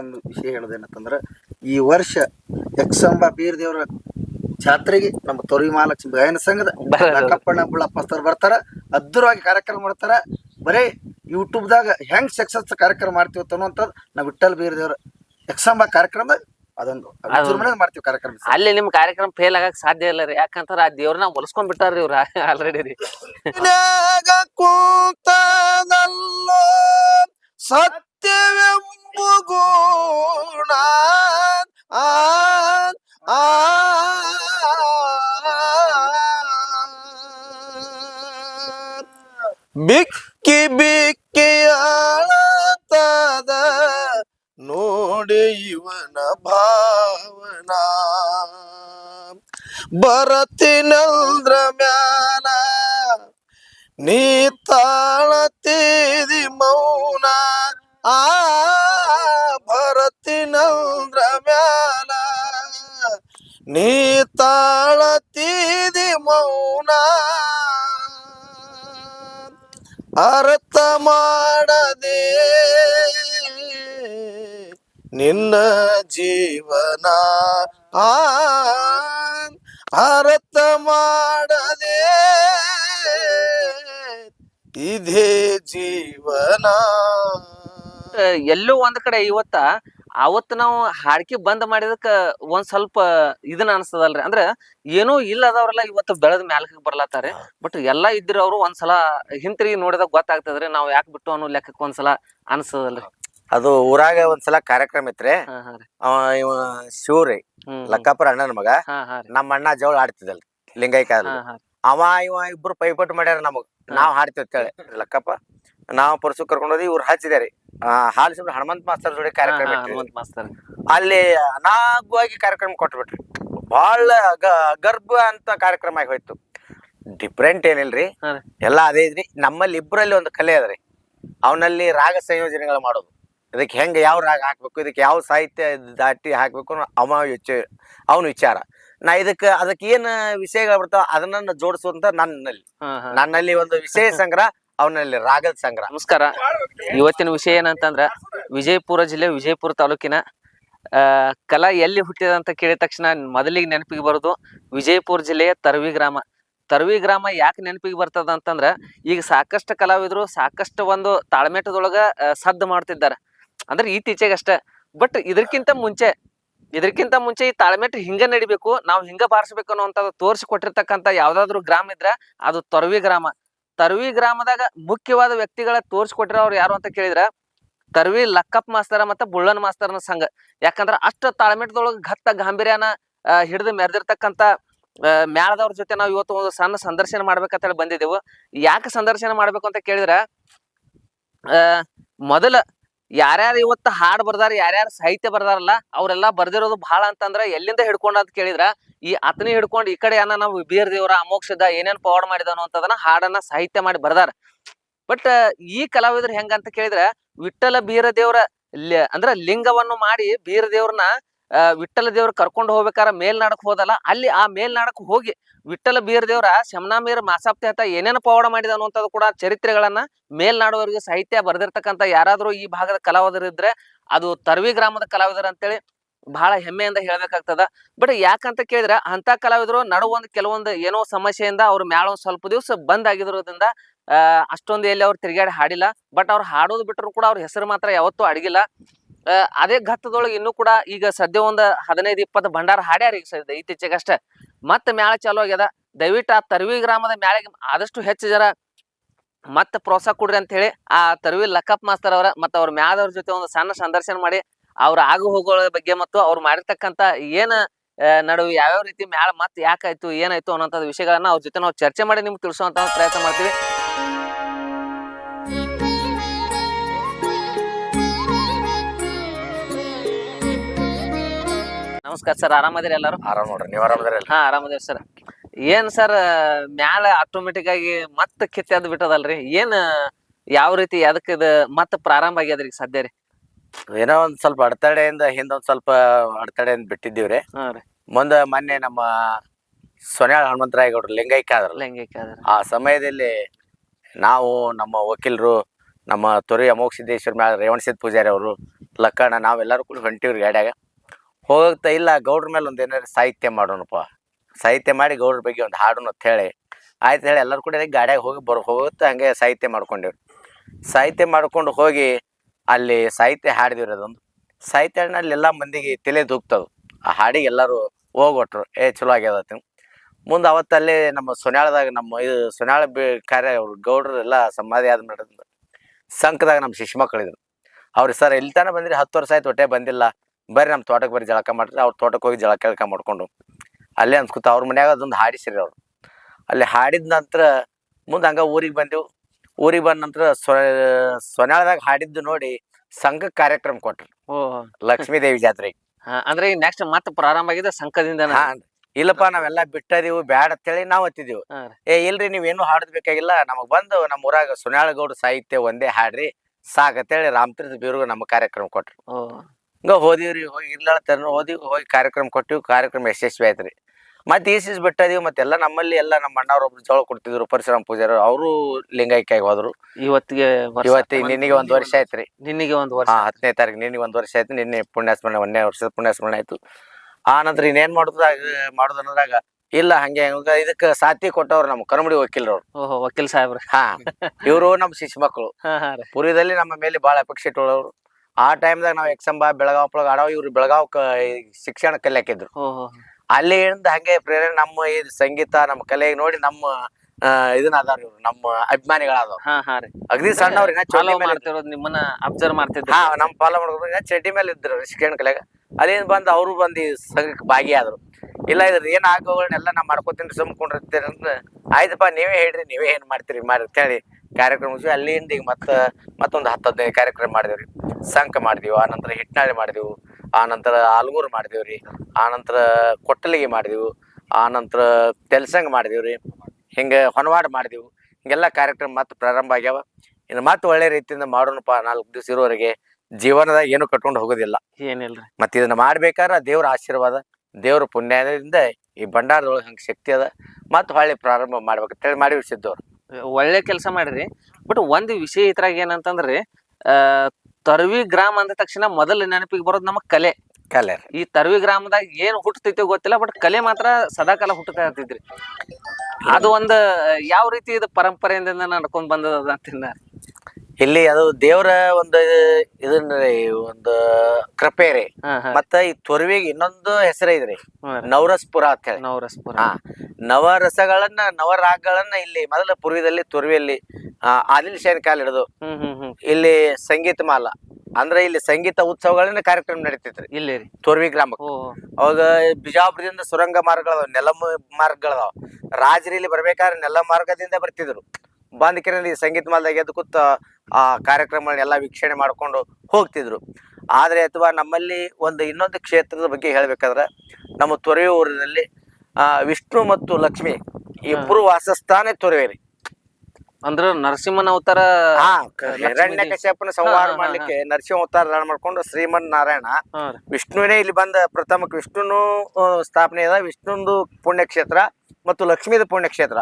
ಒಂದು ವಿಷಯ ಹೇಳೋದೇನಂತಂದ್ರೆ ಈ ವರ್ಷ ಯಕ್ಷಂಬ ಬೀರ್ ದೇವರ ಜಾತ್ರೆಗೆ ನಮ್ಮ ತೊರಿ ಮಹಾಲಕ್ಷ್ಮಿ ಗಾಯನ ಸಂಘದ ಕಪ್ಪಣ್ಣ ಲಕ್ಕಪ್ಪಣ್ಣ ಬುಳ್ಳಪ್ಪಸ್ತರು ಬರ್ತಾರ ಅದ್ದೂರವಾಗಿ ಕಾರ್ಯಕ್ರಮ ಮಾಡ್ತಾರ. ಬರೇ ಯೂಟ್ಯೂಬ್ದಾಗ ಹೆಂಗ್ ಸಕ್ಸಸ್ ಕಾರ್ಯಕ್ರಮ ಮಾಡ್ತೀವಿ ಅನ್ನುವಂಥದ್ದು ನಾವು ವಿಠಲ್ ಬೀರ್ ದೇವ್ರ ಯಕ್ಷಂಬ ಕಾರ್ಯಕ್ರಮ ಅದೊಂದು ಮಾಡ್ತೀವಿ ಕಾರ್ಯಕ್ರಮ. ಅಲ್ಲಿ ನಿಮ್ ಕಾರ್ಯಕ್ರಮ ಫೇಲ್ ಆಗಕ್ ಸಾಧ್ಯ ಇಲ್ಲ ರೀ. ಯಾಕಂತಾರ ಆ ದೇವ್ರನ್ನ ಹೊಲಸ್ಕೊಂಡ್ ಬಿಟ್ಟಾರ್ರಿ ಇವ್ರ ಆಲ್ರೆಡಿ ರೀ. ಮನ್ಯಾಗ ಕೂತನಲ್ಲೋ ಸತ್ಯವೆಂಬು ಗೂಣ ಆ ಆ ಬಿಕ್ಕಿ ಬಿಕ್ಕಿ ಆಳತದ ನೋಡಿ ಇವನ ಭಾವನಾ. ಬರತಿನಲ್ದ್ರ ಮ್ಯಾಲ ನೀ ತಾಳತೀದಿ ಮೌನ. ಆ ಭರತಿನಂದ್ರ ಮ್ಯಾಲ ನೀ ತಾಳತೀದಿ ಮೌನ. ಅರ್ಥ ಮಾಡದೆ ನಿನ್ನ ಜೀವನ. ಆ ಅರ್ಥ ಮಾಡದೆ ಇದೇ ಜೀವನ. ಎಲ್ಲೋ ಒಂದ್ ಕಡೆ ಇವತ್ತ ಅವತ್ ನಾವು ಹಾಡ್ಕಿ ಬಂದ್ ಮಾಡಿದಕ್ಕ ಒಂದ್ ಸ್ವಲ್ಪ ಇದನ್ನ ಅನ್ಸ್ತದಲ್ರಿ ಅಂದ್ರ ಏನೋ ಇಲ್ಲ ಅದಾವ್ರಲ್ಲ ಇವತ್ತು ಬೆಳೆದ ಮ್ಯಾಲ ಬರ್ಲಾತಾರೆ ಬಟ್ ಎಲ್ಲಾ ಇದ್ರ ಅವ್ರು ಒಂದ್ಸಲ ಹಿಂತಿರುಗಿ ನೋಡಿದಾಗ ಗೊತ್ತಾಗ್ತದ್ರಿ ನಾವ್ ಯಾಕೆ ಬಿಟ್ಟು ಅನ್ನೋ ಲೆಕ್ಕಕ್ಕೆ ಒಂದ್ಸಲ ಅನ್ಸದಲ್ರಿ. ಅದು ಊರಾಗ ಒಂದ್ಸಲ ಕಾರ್ಯಕ್ರಮ ಇತ್ರಿ. ಅವ ಇವ ಶಿವ್ರಿ ಲಕ್ಕಾಪುರ ಅಣ್ಣನ ಮಗ. ನಮ್ಮ ಅಣ್ಣ ಜವಳ ಆಡ್ತಿದ್ದಲ್ರಿ ಲಿಂಗೈಕ ಅವ ಇವ ಇಬ್ರು ಪೈಪೋಟ್ ಮಾಡ್ಯಾರ ನಮಗ್. ನಾವ್ ಹಾಡ್ತೀವಿ ಲಕ್ಕಪ್ಪ ನಾವ್ ಪರ್ಸು ಕರ್ಕೊಂಡೋದಿ ಇವ್ರು ಹಚ್ಚಿದಾರಿ ಹಾಲು ಸುಮ್ನೆ ಹನುಮಂತ ಮಾಸ್ತರ್ ಜೋಡಿ ಕಾರ್ಯಕ್ರಮ. ಹನುಮಂತ್ ಮಾಸ್ತರ್. ಅಲ್ಲಿ ಅನಾಗವಾಗಿ ಕಾರ್ಯಕ್ರಮ ಕೊಟ್ಬಿಟ್ರಿ. ಬಹಳ ಗ- ಗರ್ಭ ಅಂತ ಕಾರ್ಯಕ್ರಮ ಆಗಿ ಹೋಯ್ತು. ಡಿಫ್ರೆಂಟ್ ಏನಿಲ್ರಿ? ಹಾ ರೀ. ಎಲ್ಲ ಅದೇ ಇದ್ರಿ. ನಮ್ಮಲ್ಲಿ ಇಬ್ಬರಲ್ಲಿ ಒಂದು ಕಲೆ ಅದ್ರಿ ಅವನಲ್ಲಿ ರಾಗ ಸಂಯೋಜನೆಗಳು ಮಾಡೋದು. ಇದಕ್ಕೆ ಹೆಂಗೆ ಯಾವ ರಾಗ ಹಾಕ್ಬೇಕು ಇದಕ್ಕೆ ಯಾವ ಸಾಹಿತ್ಯ ದಾಟಿ ಹಾಕ್ಬೇಕು ಅನ್ನೋ ಅವ ಅವನ ವಿಚಾರ. ನಾ ಇದಕ್ಕೆ ಅದಕ್ಕೆ ಏನು ವಿಷಯಗಳು ಬರ್ತಾವ ಅದನ್ನ ಜೋಡಿಸುವಂತ ನನ್ನಲ್ಲಿ. ಹಾ ಹಾ. ನನ್ನಲ್ಲಿ ಒಂದು ವಿಷಯ ಸಂಗ್ರಹ ಅವನಲ್ಲಿ ರಾಗದ ಸಂಗ್ರಹ. ನಮಸ್ಕಾರ. ಇವತ್ತಿನ ವಿಷಯ ಏನಂತಂದ್ರ, ವಿಜಯಪುರ ಜಿಲ್ಲೆ, ವಿಜಯಪುರ ತಾಲೂಕಿನ, ಆ, ಕಲಾ ಎಲ್ಲಿ ಹುಟ್ಟಿದ ಅಂತ ಕೇಳಿದ ತಕ್ಷಣ ಮೊದಲಿಗೆ ನೆನಪಿಗೆ ಬರೋದು ವಿಜಯಪುರ ಜಿಲ್ಲೆಯ ತರ್ವಿ ಗ್ರಾಮ. ತರ್ವಿ ಗ್ರಾಮ ಯಾಕೆ ನೆನಪಿಗೆ ಬರ್ತದ ಅಂತಂದ್ರ, ಈಗ ಸಾಕಷ್ಟು ಕಲಾವಿದರು ಸಾಕಷ್ಟು ಒಂದು ತಾಳ್ಮೆಟದೊಳಗ ಸದ್ದು ಮಾಡ್ತಿದ್ದಾರೆ. ಅಂದ್ರೆ ಇತ್ತೀಚೆಗೆ ಅಷ್ಟೇ ಬಟ್ ಇದಕ್ಕಿಂತ ಮುಂಚೆ ಇದಕ್ಕಿಂತ ಮುಂಚೆ ಈ ತಾಳ್ಮೆಟ್ ಹಿಂಗ ನಡಿಬೇಕು, ನಾವು ಹಿಂಗ ಬಾರಿಸ್ಬೇಕು ಅನ್ನೋ ತೋರಿಸಿ ಕೊಟ್ಟಿರ್ತಕ್ಕಂಥ ಯಾವ್ದಾದ್ರು ಗ್ರಾಮ ಇದ್ರ ಅದು ತೊರವಿ ಗ್ರಾಮ. ತರ್ವಿ ಗ್ರಾಮದಾಗ ಮುಖ್ಯವಾದ ವ್ಯಕ್ತಿಗಳ ತೋರಿಸ್ಕೊಟ್ಟಿರೋ ಅವ್ರು ಯಾರು ಅಂತ ಕೇಳಿದ್ರ ತರ್ವಿ ಲಕ್ಕಪ್ಪ ಮಾಸ್ತರ ಮತ್ತೆ ಬುಳ್ಳನ್ ಮಾಸ್ತರನ ಸಂಘ. ಯಾಕಂದ್ರ ಅಷ್ಟ ತಾಳ್ಮೆಟ್ದೊಳಗ ಘತ್ತ ಗಾಂಭೀರ್ಯನ ಹಿಡಿದು ಮೆರೆದಿರ್ತಕ್ಕಂತ ಮ್ಯಾಳದವ್ರ ಜೊತೆ ನಾವು ಇವತ್ತು ಒಂದು ಸಣ್ಣ ಸಂದರ್ಶನ ಮಾಡ್ಬೇಕಂತ ಹೇಳಿ ಬಂದಿದ್ದೆವು ಯಾಕೆ ಸಂದರ್ಶನ ಮಾಡ್ಬೇಕು ಅಂತ ಕೇಳಿದ್ರ ಮೊದಲ ಯಾರ್ಯಾರು ಇವತ್ತು ಹಾಡ್ ಬರ್ದಾರ, ಯಾರ್ಯಾರು ಸಾಹಿತ್ಯ ಬರ್ದಾರಲ್ಲ, ಅವರೆಲ್ಲ ಬರ್ದಿರೋದು ಬಹಳ ಅಂತಂದ್ರ ಎಲ್ಲಿಂದ ಹಿಡ್ಕೊಂಡ ಅಂತ ಕೇಳಿದ್ರ, ಈ ಅತನಿ ಹಿಡ್ಕೊಂಡು ಈ ಕಡೆ ಏನ ನಾವು ಬೀರ್ ದೇವರ ಅಮೋಕ್ಷದ ಏನೇನ್ ಪವಾಡ್ ಮಾಡಿದನು ಅಂತದನ್ನ ಹಾಡನ್ನ ಸಾಹಿತ್ಯ ಮಾಡಿ ಬರ್ದಾರ. ಬಟ್, ಈ ಕಲಾವಿದ್ರು ಹೆಂಗಂತ ಕೇಳಿದ್ರ ವಿಠಲ ಬೀರ ದೇವರ ಅಂದ್ರ ಲಿಂಗವನ್ನು ಮಾಡಿ ಬೀರ ದೇವ್ರನ್ನ ವಿಠಲ ದೇವ್ರ ಕರ್ಕೊಂಡು ಹೋಗ್ಬೇಕಾರ ಮೇಲ್ನಾಡಕ್ ಹೋದಲ್ಲ, ಅಲ್ಲಿ ಆ ಮೇಲ್ನಾಡಕ್ ಹೋಗಿ ವಿಠಲ ಬೀರ್ ದೇವ್ರ ಶಮನಾಮೀರ್ ಮಾಸಾಪ್ತಿ ಹತ್ತ ಏನೇನು ಪವಾಡ ಮಾಡಿದ ಅನ್ನುವಂಥದ್ದು ಕೂಡ ಚರಿತ್ರೆಗಳನ್ನ ಮೇಲ್ನಾಡುವವರಿಗೆ ಸಾಹಿತ್ಯ ಬರ್ದಿರ್ತಕ್ಕಂಥ ಯಾರಾದ್ರೂ ಈ ಭಾಗದ ಕಲಾವಿದರಿದ್ರೆ ಅದು ತರ್ವಿ ಗ್ರಾಮದ ಕಲಾವಿದರು ಅಂತೇಳಿ ಬಹಳ ಹೆಮ್ಮೆಯಿಂದ ಹೇಳ್ಬೇಕಾಗ್ತದ. ಬಟ್ ಯಾಕಂತ ಕೇಳಿದ್ರೆ ಅಂತ ಕಲಾವಿದರು ನಡುವೊಂದು ಕೆಲವೊಂದು ಏನೋ ಸಮಸ್ಯೆಯಿಂದ ಅವ್ರ ಮ್ಯಾಳ ಒಂದ್ ಸ್ವಲ್ಪ ದಿವಸ ಬಂದ್ ಆಗಿರೋದ್ರಿಂದ, ಆ, ಅಷ್ಟೊಂದು ಎಲ್ಲಿ ಅವ್ರು ತಿರುಗಾಡಿ ಹಾಡಿಲ್ಲ. ಬಟ್ ಅವ್ರು ಹಾಡೋದು ಬಿಟ್ಟರು ಕೂಡ ಅವ್ರ ಹೆಸರು ಮಾತ್ರ ಯಾವತ್ತೂ ಅಡಗಿಲ್ಲ. ಅದೇ ಘತ್ತದೊಳಗೆ ಇನ್ನೂ ಕೂಡ ಈಗ ಸದ್ಯ ಒಂದ್ ಹದಿನೈದು, ಇಪ್ಪತ್ತು ಭಂಡಾರ ಹಾಡ್ಯಾರ ಈಗ ಸದ್ಯ ಇತ್ತೀಚೆಗಷ್ಟೇ. ಮತ್ತೆ ಮ್ಯಾಳ ಚಾಲು ಆಗ್ಯದ. ದಯವಿಟ್ಟು ಆ ತರ್ವಿ ಗ್ರಾಮದ ಮ್ಯಾಳಿಗೆ ಆದಷ್ಟು ಹೆಚ್ಚು ಜನ ಮತ್ತೆ ಪ್ರೋತ್ಸಾಹ ಕೊಡ್ರಿ ಅಂತ ಹೇಳಿ ಆ ತರ್ವಿ ಲಕ್ಕಪ್ಪ ಮಾಸ್ತರ್ ಅವರ ಮತ್ತು ಅವ್ರ ಮ್ಯಾದವ್ರ ಜೊತೆ ಒಂದು ಸಣ್ಣ ಸಂದರ್ಶನ ಮಾಡಿ ಅವ್ರ ಆಗು ಹೋಗೋಳ ಬಗ್ಗೆ ಮತ್ತು ಅವ್ರು ಮಾಡಿರ್ತಕ್ಕಂತ ಏನ ನಡುವೆ ಯಾವ್ಯಾವ ರೀತಿ ಮ್ಯಾಳ ಮತ್ತೆ ಯಾಕಾಯ್ತು ಏನಾಯ್ತು ಅನ್ನೋಂಥದ್ದು ವಿಷಯಗಳನ್ನ ಅವ್ರ ಜೊತೆ ನಾವು ಚರ್ಚೆ ಮಾಡಿ ನಿಮ್ಗೆ ತಿಳಿಸುವಂತ ಪ್ರಯತ್ನ ಮಾಡ್ತೀವಿ. ನಮಸ್ಕಾರ ಸರ್ ಆರಾಮದಿರಿ ಎಲ್ಲರೂ? ಆರಾಮ್ ನೋಡ್ರಿ ನೀವ್ ಆರಾಮದಿರಿ ಹಾ ಆರಾಮದೇವ್ ಸರ್. ಏನ್ ಸರ್ ಮ್ಯಾಲ ಆಟೋಮೆಟಿಕ್ ಆಗಿ ಮತ್ತೆ ಕಿತ್ತದ್ ಬಿಟ್ಟದಲ್ರಿ? ಏನ್ ಯಾವ ರೀತಿ ಅದಕ್ಕೆ ಇದು ಮತ್ತೆ ಪ್ರಾರಂಭ ಆಗ್ಯದ್ರಿ ಈಗ ಸದ್ಯ ರೀ ಏನೋ ಒಂದ್ ಸ್ವಲ್ಪ ಅಡೆತಡೆಯಿಂದ ಹಿಂದ ಒಂದ್ ಸ್ವಲ್ಪ ಅಡೆತಡೆಯಿಂದ ಬಿಟ್ಟಿದ್ದೀವ್ರಿ. ಹಾ ರೀ. ಮುಂದೆ ಮೊನ್ನೆ ನಮ್ಮ ಸೊನ್ಯಾಳ ಹನುಮಂತರಾಯ್ ಗೌಡ್ರು ಲಿಂಗೈಕ್ಯ ಆದ್ರಲ್ಲ. ಅದ ಆ ಸಮಯದಲ್ಲಿ ನಾವು ನಮ್ಮ ವಕೀಲರು ನಮ್ಮ ತೊರಿ ಅಮೋಘ ಸಿದ್ದೇಶ್ವರ ಮ್ಯಾಲ ರೇವಣ ಸಿದ್ ಪೂಜಾರಿ ಅವರು ಲಕ್ಕಣ್ಣ ನಾವೆಲ್ಲರೂ ಕೂಡ ಹೊಂಟಿವ್ರಿ ಗಾಡ್ಯಾಗ. ಹೋಗ್ತಾ ಇಲ್ಲ, ಗೌಡ್ರ ಮೇಲೆ ಒಂದು ಏನಾರು ಸಾಹಿತ್ಯ ಮಾಡೋಣಪ್ಪ. ಸಾಹಿತ್ಯ ಮಾಡಿ ಗೌಡ್ರ ಬಗ್ಗೆ ಒಂದು ಹಾಡೋಣ ಅಂತ ಹೇಳಿ. ಆಯ್ತು ಹೇಳಿ, ಎಲ್ಲರೂ ಕೂಡ ಗಾಡ್ಯಾಗ ಹೋಗಿ ಬರ್, ಹೋಗುತ್ತೆ, ಹಂಗೆ ಸಾಹಿತ್ಯ ಮಾಡ್ಕೊಂಡೇವ್ರಿ. ಸಾಹಿತ್ಯ ಮಾಡ್ಕೊಂಡು ಹೋಗಿ ಅಲ್ಲಿ ಸಾಹಿತ್ಯ ಹಾಡಿದಿವ್ರಿ ಅದೊಂದು ಸಾಹಿತ್ಯ ಹಾಡಿನಲ್ಲಿ ಎಲ್ಲ ಮಂದಿಗೆ ತಲೆ ದೂಗ್ತದು. ಆ ಹಾಡಿಗೆ ಎಲ್ಲರೂ ಹೋಗ್ಬಿಟ್ರು. ಏ, ಚಲೋ ಆಗ್ಯದ ಮುಂದೆ ಅವತ್ತಲ್ಲಿ ನಮ್ಮ ಸೊನ್ಯಾಳದಾಗ ನಮ್ಮ ಇದು ಸೊನ್ಯಾಳ ಬಿ ಕಾರ್ಯ ಅವ್ರು ಗೌಡ್ರು ಎಲ್ಲ ಸಮಾಧಿ ಆದ ಮಾಡಿದ್ರು ಸಂಕದಾಗ ನಮ್ಮ ಶಿಶು ಮಕ್ಕಳಿದ್ರು ಅವ್ರು, ಸರ್, ಇಲ್ಲಿ ತನಕ ಬಂದಿರಿ, ಹತ್ತು ವರ್ಷ ಆಯ್ತು ಹೊಟ್ಟೆ ಬಂದಿಲ್ಲ. ಬರ್ರಿ ನಮ್ಮ ತೋಟಕ್ಕೆ ಬರ್ರಿ ಜಳಕ ಮಾಡ್ರಿ ಅವ್ರ ತೋಟಕ್ಕೆ ಹೋಗಿ ಜಳಕ ಕೆಳಕ ಮಾಡ್ಕೊಂಡು ಅಲ್ಲೇ ಅನ್ಸ್ಕೊತ ಅವ್ರ ಮನ್ಯಾಗ ಅದೊಂದು ಹಾಡಿಸಿರಿ ಅವ್ರು. ಅಲ್ಲಿ ಹಾಡಿದ ನಂತರ ಮುಂದೆ ಹಂಗ ಊರಿಗೆ ಬಂದೆವು. ಊರಿಗೆ ಬಂದ ನಂತರ ಸೊ ಸೊನ್ಯಾಳದಾಗ ಹಾಡಿದ್ದು ನೋಡಿ ಸಂಘ ಕಾರ್ಯಕ್ರಮ ಕೊಟ್ರು. ಲಕ್ಷ್ಮೀದೇವಿ ಜಾತ್ರೆಗೆ ಅಂದ್ರೆ ಈಗ ನೆಕ್ಸ್ಟ್ ಮತ್ತೆ ಪ್ರಾರಂಭ ಆಗಿದೆ ಸಂಘದಿಂದ ಇಲ್ಲಪ್ಪ ನಾವೆಲ್ಲ ಬಿಟ್ಟದೀವು ಬ್ಯಾಡ ಅಂತೇಳಿ ನಾವ್ ಹತ್ತಿದೀವು. ಏ ಇಲ್ರಿ ನೀವೇನು ಹಾಡದ್ ಬೇಕಾಗಿಲ್ಲ ನಮಗ್ ಬಂದು ನಮ್ಮ ಊರಾಗ ಸುನಾಳಗೌಡ ಸಾಹಿತ್ಯ ಒಂದೇ ಹಾಡ್ರಿ ಸಾಕಂತೇಳಿ ರಾಮತೀರ್ಥ ಬೀರ್ಗ ನಮ್ಮ ಕಾರ್ಯಕ್ರಮ ಕೊಟ್ರು. ಹಿಂಗ ಹೋದಿವ್ರಿ ಹೋಗಿ ತರ ಓದಿ ಹೋಗಿ ಕಾರ್ಯಕ್ರಮ ಕೊಟ್ಟಿವಿ ಕಾರ್ಯಕ್ರಮ ಯಶಸ್ವಿ ಆಯ್ತ್ರಿ. ಮತ್ತೆ ಈಸಿಸ್ ಬಿಟ್ಟದೀವಿ ಮತ್ತೆಲ್ಲ ನಮ್ಮಲ್ಲಿ ಎಲ್ಲ ನಮ್ಮ ಅಣ್ಣವ್ರೊಬ್ರು ಜೋಳ ಕೊಡ್ತಿದ್ರು ಪರಶುರಾಮ್ ಪೂಜಾರಿ ಅವರು ಲಿಂಗೈಕ್ಯಾಗಿ ಹೋದ್ರು. ಇವತ್ತಿಗೆ ಇವತ್ತಿ ಇವತ್ತಿಗೆ ನಿನ್ನಿಗೆ ಒಂದ್ ವರ್ಷ ಆಯ್ತ್ರಿ. ನಿನ್ನಿಗೆ ಒಂದು ವರ್ಷ ಹತ್ತನೇ ತಾರೀಕು ನಿನಗೆ ಒಂದ್ ವರ್ಷ ಆಯ್ತು ನಿನ್ನೆ ಪುಣ್ಯಸ್ಮರಣೆ ಒಂದನೇ ವರ್ಷದ ಪುಣ್ಯಸ್ಮರಣೆ ಆಯ್ತು. ಆ ನಂತರ ಇನ್ನೇನ್ ಮಾಡುದಾಗ ಅನ್ನೋದಾಗ ಇಲ್ಲ ಹಂಗೆ ಇದಕ್ಕೆ ಸಾಥಿ ಕೊಟ್ಟವ್ರು ನಮ್ಮ ಕರಮುಡಿ ವಕೀಲರು ಓಹೋ ವಕೀಲ್ ಸಾಹೇಬ್ರ. ಹಾ ಇವರು ನಮ್ಮ ಶಿಶು ಮಕ್ಕಳು ಪುರಿದಲ್ಲಿ ನಮ್ಮ ಮೇಲೆ ಬಹಳ ಅಪೇಕ್ಷೆ ಇಟ್ಟವರು ಆ ಟೈಮ್ದಾಗ ನಾವು ಎಕ್ಸಂಬ ಬೆಳಗಾವ್ ಪಳಗ ಆಡೋ ಇವ್ರು ಬೆಳಗಾವ್ ಶಿಕ್ಷಣ ಕಲಿಯಾಕಿದ್ರು. ಓಹೋ ಅಲ್ಲಿ ಇಂದ ಹಂಗೆ ಪ್ರೇರಣೆ ನಮ್ಮ ಈ ಸಂಗೀತ ನಮ್ಮ ಕಲೆ ನೋಡಿ ನಮ್ಮ ಇದನ್ನ ಅದಾರ ಇವ್ರು ನಮ್ಮ ಅಭಿಮಾನಿಗಳಾದವ್ ಅಗದಿ ಫಾಲೋ ಮೇಲೆ ಮಾಡ್ತಿರೋದು ನಿಮ್ಮನ್ನ ಅಬ್ಸರ್ವ್ ಮಾಡ್ತಿದ್ರು. ಹಾ ನಮ್ ಫಾಲೋ ಚಡ್ಡಿ ಮೇಲೆ ಇದ್ರು ಶಿಕ್ಷಣ ಕಲೆಗ. ಅಲ್ಲಿಂದ ಬಂದು ಅವರು ಬಂದು ಈ ಸಂಘಕ್ಕೆ ಭಾಗಿಯಾದ್ರು. ಇಲ್ಲ ಇದ್ರ ಏನ್ ಆಗೋಗಳನ್ನೆಲ್ಲ ನಾ ಮಾಡ್ಕೋತೀನಿ ಸುಮ್ಕೊಂಡಿರ್ತೀರಿ ಅಂದ್ರೆ ಆಯ್ತಪ್ಪ ನೀವೇ ಹೇಳ್ರಿ ನೀವೇ ಏನ್ ಮಾಡ್ತೀರಿ ಮಾಡಿ ಅಂತ ಹೇಳಿ ಕಾರ್ಯಕ್ರಮ ಮುಗಿಸಿ ಅಲ್ಲಿಂದ ಈಗ ಮತ್ತ ಮತ್ತೊಂದು ಹತ್ತು ಹದಿನೈದು ಕಾರ್ಯಕ್ರಮ ಮಾಡಿದೇವ್ರಿ. ಸಂಕ ಮಾಡಿದೆವು ಆನಂತರ ನಂತರ ಹಿಟ್ನಾಳಿ ಮಾಡಿದೆವು ಆನಂತರ ನಂತರ ಆಲ್ಗೂರು ಮಾಡಿದೆವು ರೀ ಆನಂತರ ಕೊಟ್ಟಲಿಗೆ ಮಾಡಿದೆವು ಆನಂತರ ನಂತರ ತೆಲ್ಸಂಗ್ ರೀ ಹಿಂಗೆ ಹೊನವಾಡ ಮಾಡಿದೆವು. ಹಿಂಗೆಲ್ಲ ಕಾರ್ಯಕ್ರಮ ಮತ್ತೆ ಪ್ರಾರಂಭ ಆಗ್ಯಾವ. ಇನ್ನು ಮತ್ತೆ ಒಳ್ಳೆ ರೀತಿಯಿಂದ ಮಾಡೋಣಪ್ಪ ನಾಲ್ಕು ದಿವಸ ಇರೋವರೆಗೆ ಜೀವನದಾಗ ಏನು ಕಟ್ಕೊಂಡು ಹೋಗೋದಿಲ್ಲ. ಏನಿಲ್ಲ ಮತ್ತೆ ಇದನ್ನ ಮಾಡ್ಬೇಕಾದ್ರೆ ದೇವ್ರ ಆಶೀರ್ವಾದ ದೇವ್ರ ಪುಣ್ಯದಿಂದ ಈ ಭಂಡಾರದೊಳಗೆ ಹಂಗೆ ಶಕ್ತಿ ಅದ. ಮತ್ತೆ ಹೊಳ್ಳಿ ಪ್ರಾರಂಭ ಮಾಡ್ಬೇಕಂತೇಳಿ ಮಾಡಿ ಸಿದ್ದವ್ರು ಒಳ್ಳೆ ಕೆಲಸ ಮಾಡಿರಿ ಬಟ್ ಒಂದು ವಿಷಯ ಇದ್ರಾಗ ಏನಂತಂದ್ರಿ ತರ್ವಿ ಗ್ರಾಮ ಅಂದ ತಕ್ಷಣ ಮೊದಲ ನೆನಪಿಗೆ ಬರೋದು ನಮ್ಮ ಕಲೆ. ಕಲೆ ಈ ತರ್ವಿ ಗ್ರಾಮದಾಗ ಏನ್ ಹುಟ್ಟತೈತಿ ಗೊತ್ತಿಲ್ಲ ಬಟ್ ಕಲೆ ಮಾತ್ರ ಸದಾಕಾಲ ಹುಟ್ಟತಾ ಇರ್ತಿದ್ರಿ. ಅದು ಒಂದು ಯಾವ ರೀತಿ ಇದು ಪರಂಪರೆಯಿಂದ ನಡ್ಕೊಂಡ್ ಬಂದದ ಅಂತಿನ ಇಲ್ಲಿ ಅದು ದೇವರ ಒಂದು ಇದನ್ನ ರೀ, ಒಂದು ಕೃಪೆ ರೀ. ಮತ್ತ ಈ ತೊರವಿಗೆ ಇನ್ನೊಂದು ಹೆಸರು ಐತ್ರಿ ಹಾ ನವರಸ್ಪುರ ಅಂತ ಹೇಳಿ. ನವರಸಪುರ. ನವರಸಗಳನ್ನ ನವರಾಗಗಳನ್ನ ಇಲ್ಲಿ ಮೊದಲ ಪೂರ್ವದಲ್ಲಿ ತೊರವಿಯಲ್ಲಿ ಆದಿಲ್ ಶೇನ್ ಕಾಲ್ ಹಿಡಿದು ಇಲ್ಲಿ ಸಂಗೀತ ಮಾಲ. ಅಂದ್ರೆ ಇಲ್ಲಿ ಸಂಗೀತ ಉತ್ಸವಗಳನ್ನ ಕಾರ್ಯಕ್ರಮ ನಡೀತೈತ್ರಿ ಇಲ್ಲಿ ತೋರ್ವಿ ಗ್ರಾಮಕ್ಕೆ. ಅವಾಗ ಬಿಜಾಪುರದಿಂದ ಸುರಂಗ ಮಾರ್ಗಗಳದಾವ ನೆಲ ಮಾರ್ಗಗಳದಾವ. ರಾಜರೀಲಿ ಬರ್ಬೇಕಾದ್ರೆ ನೆಲ ಮಾರ್ಗದಿಂದ ಬರ್ತಿದ್ರು. ಬಂದ್ಕಿರಲ್ಲಿ ಸಂಗೀತ ಮಾಲ್ದಾಗ ಎದ್ದು ಕೂತ ಆ ಕಾರ್ಯಕ್ರಮಗಳನ್ನೆಲ್ಲ ವೀಕ್ಷಣೆ ಮಾಡ್ಕೊಂಡು ಹೋಗ್ತಿದ್ರು. ಆದ್ರೆ ಅಥವಾ ನಮ್ಮಲ್ಲಿ ಒಂದು ಇನ್ನೊಂದು ಕ್ಷೇತ್ರದ ಬಗ್ಗೆ ಹೇಳ್ಬೇಕಾದ್ರ ನಮ್ಮ ತೊರೆ ಊರಿನಲ್ಲಿ ಆ ವಿಷ್ಣು ಮತ್ತು ಲಕ್ಷ್ಮಿ ಇಬ್ರು ವಾಸಸ್ಥಾನ ತೊರೆವೆ ಅಂದ್ರೆ ನರಸಿಂಹನ ಅವತಾರ ಹಿರಣ್ಯ ಕಶ್ಯಪನ ಸಂಹಾರ. ಮಾಡ್ಲಿಕ್ಕೆ ನರಸಿಂಹ ಅವತಾರ ಧಾರಣ ಮಾಡ್ಕೊಂಡು ಶ್ರೀಮನ್ ನಾರಾಯಣ. ವಿಷ್ಣುವಿನೇ ಇಲ್ಲಿ ಬಂದ ಪ್ರಥಮ ವಿಷ್ಣುನು ಸ್ಥಾಪನೆ ಅದ ವಿಷ್ಣುಂದು ಪುಣ್ಯಕ್ಷೇತ್ರ. ಮತ್ತು ಲಕ್ಷ್ಮೀದ ಪುಣ್ಯಕ್ಷೇತ್ರ.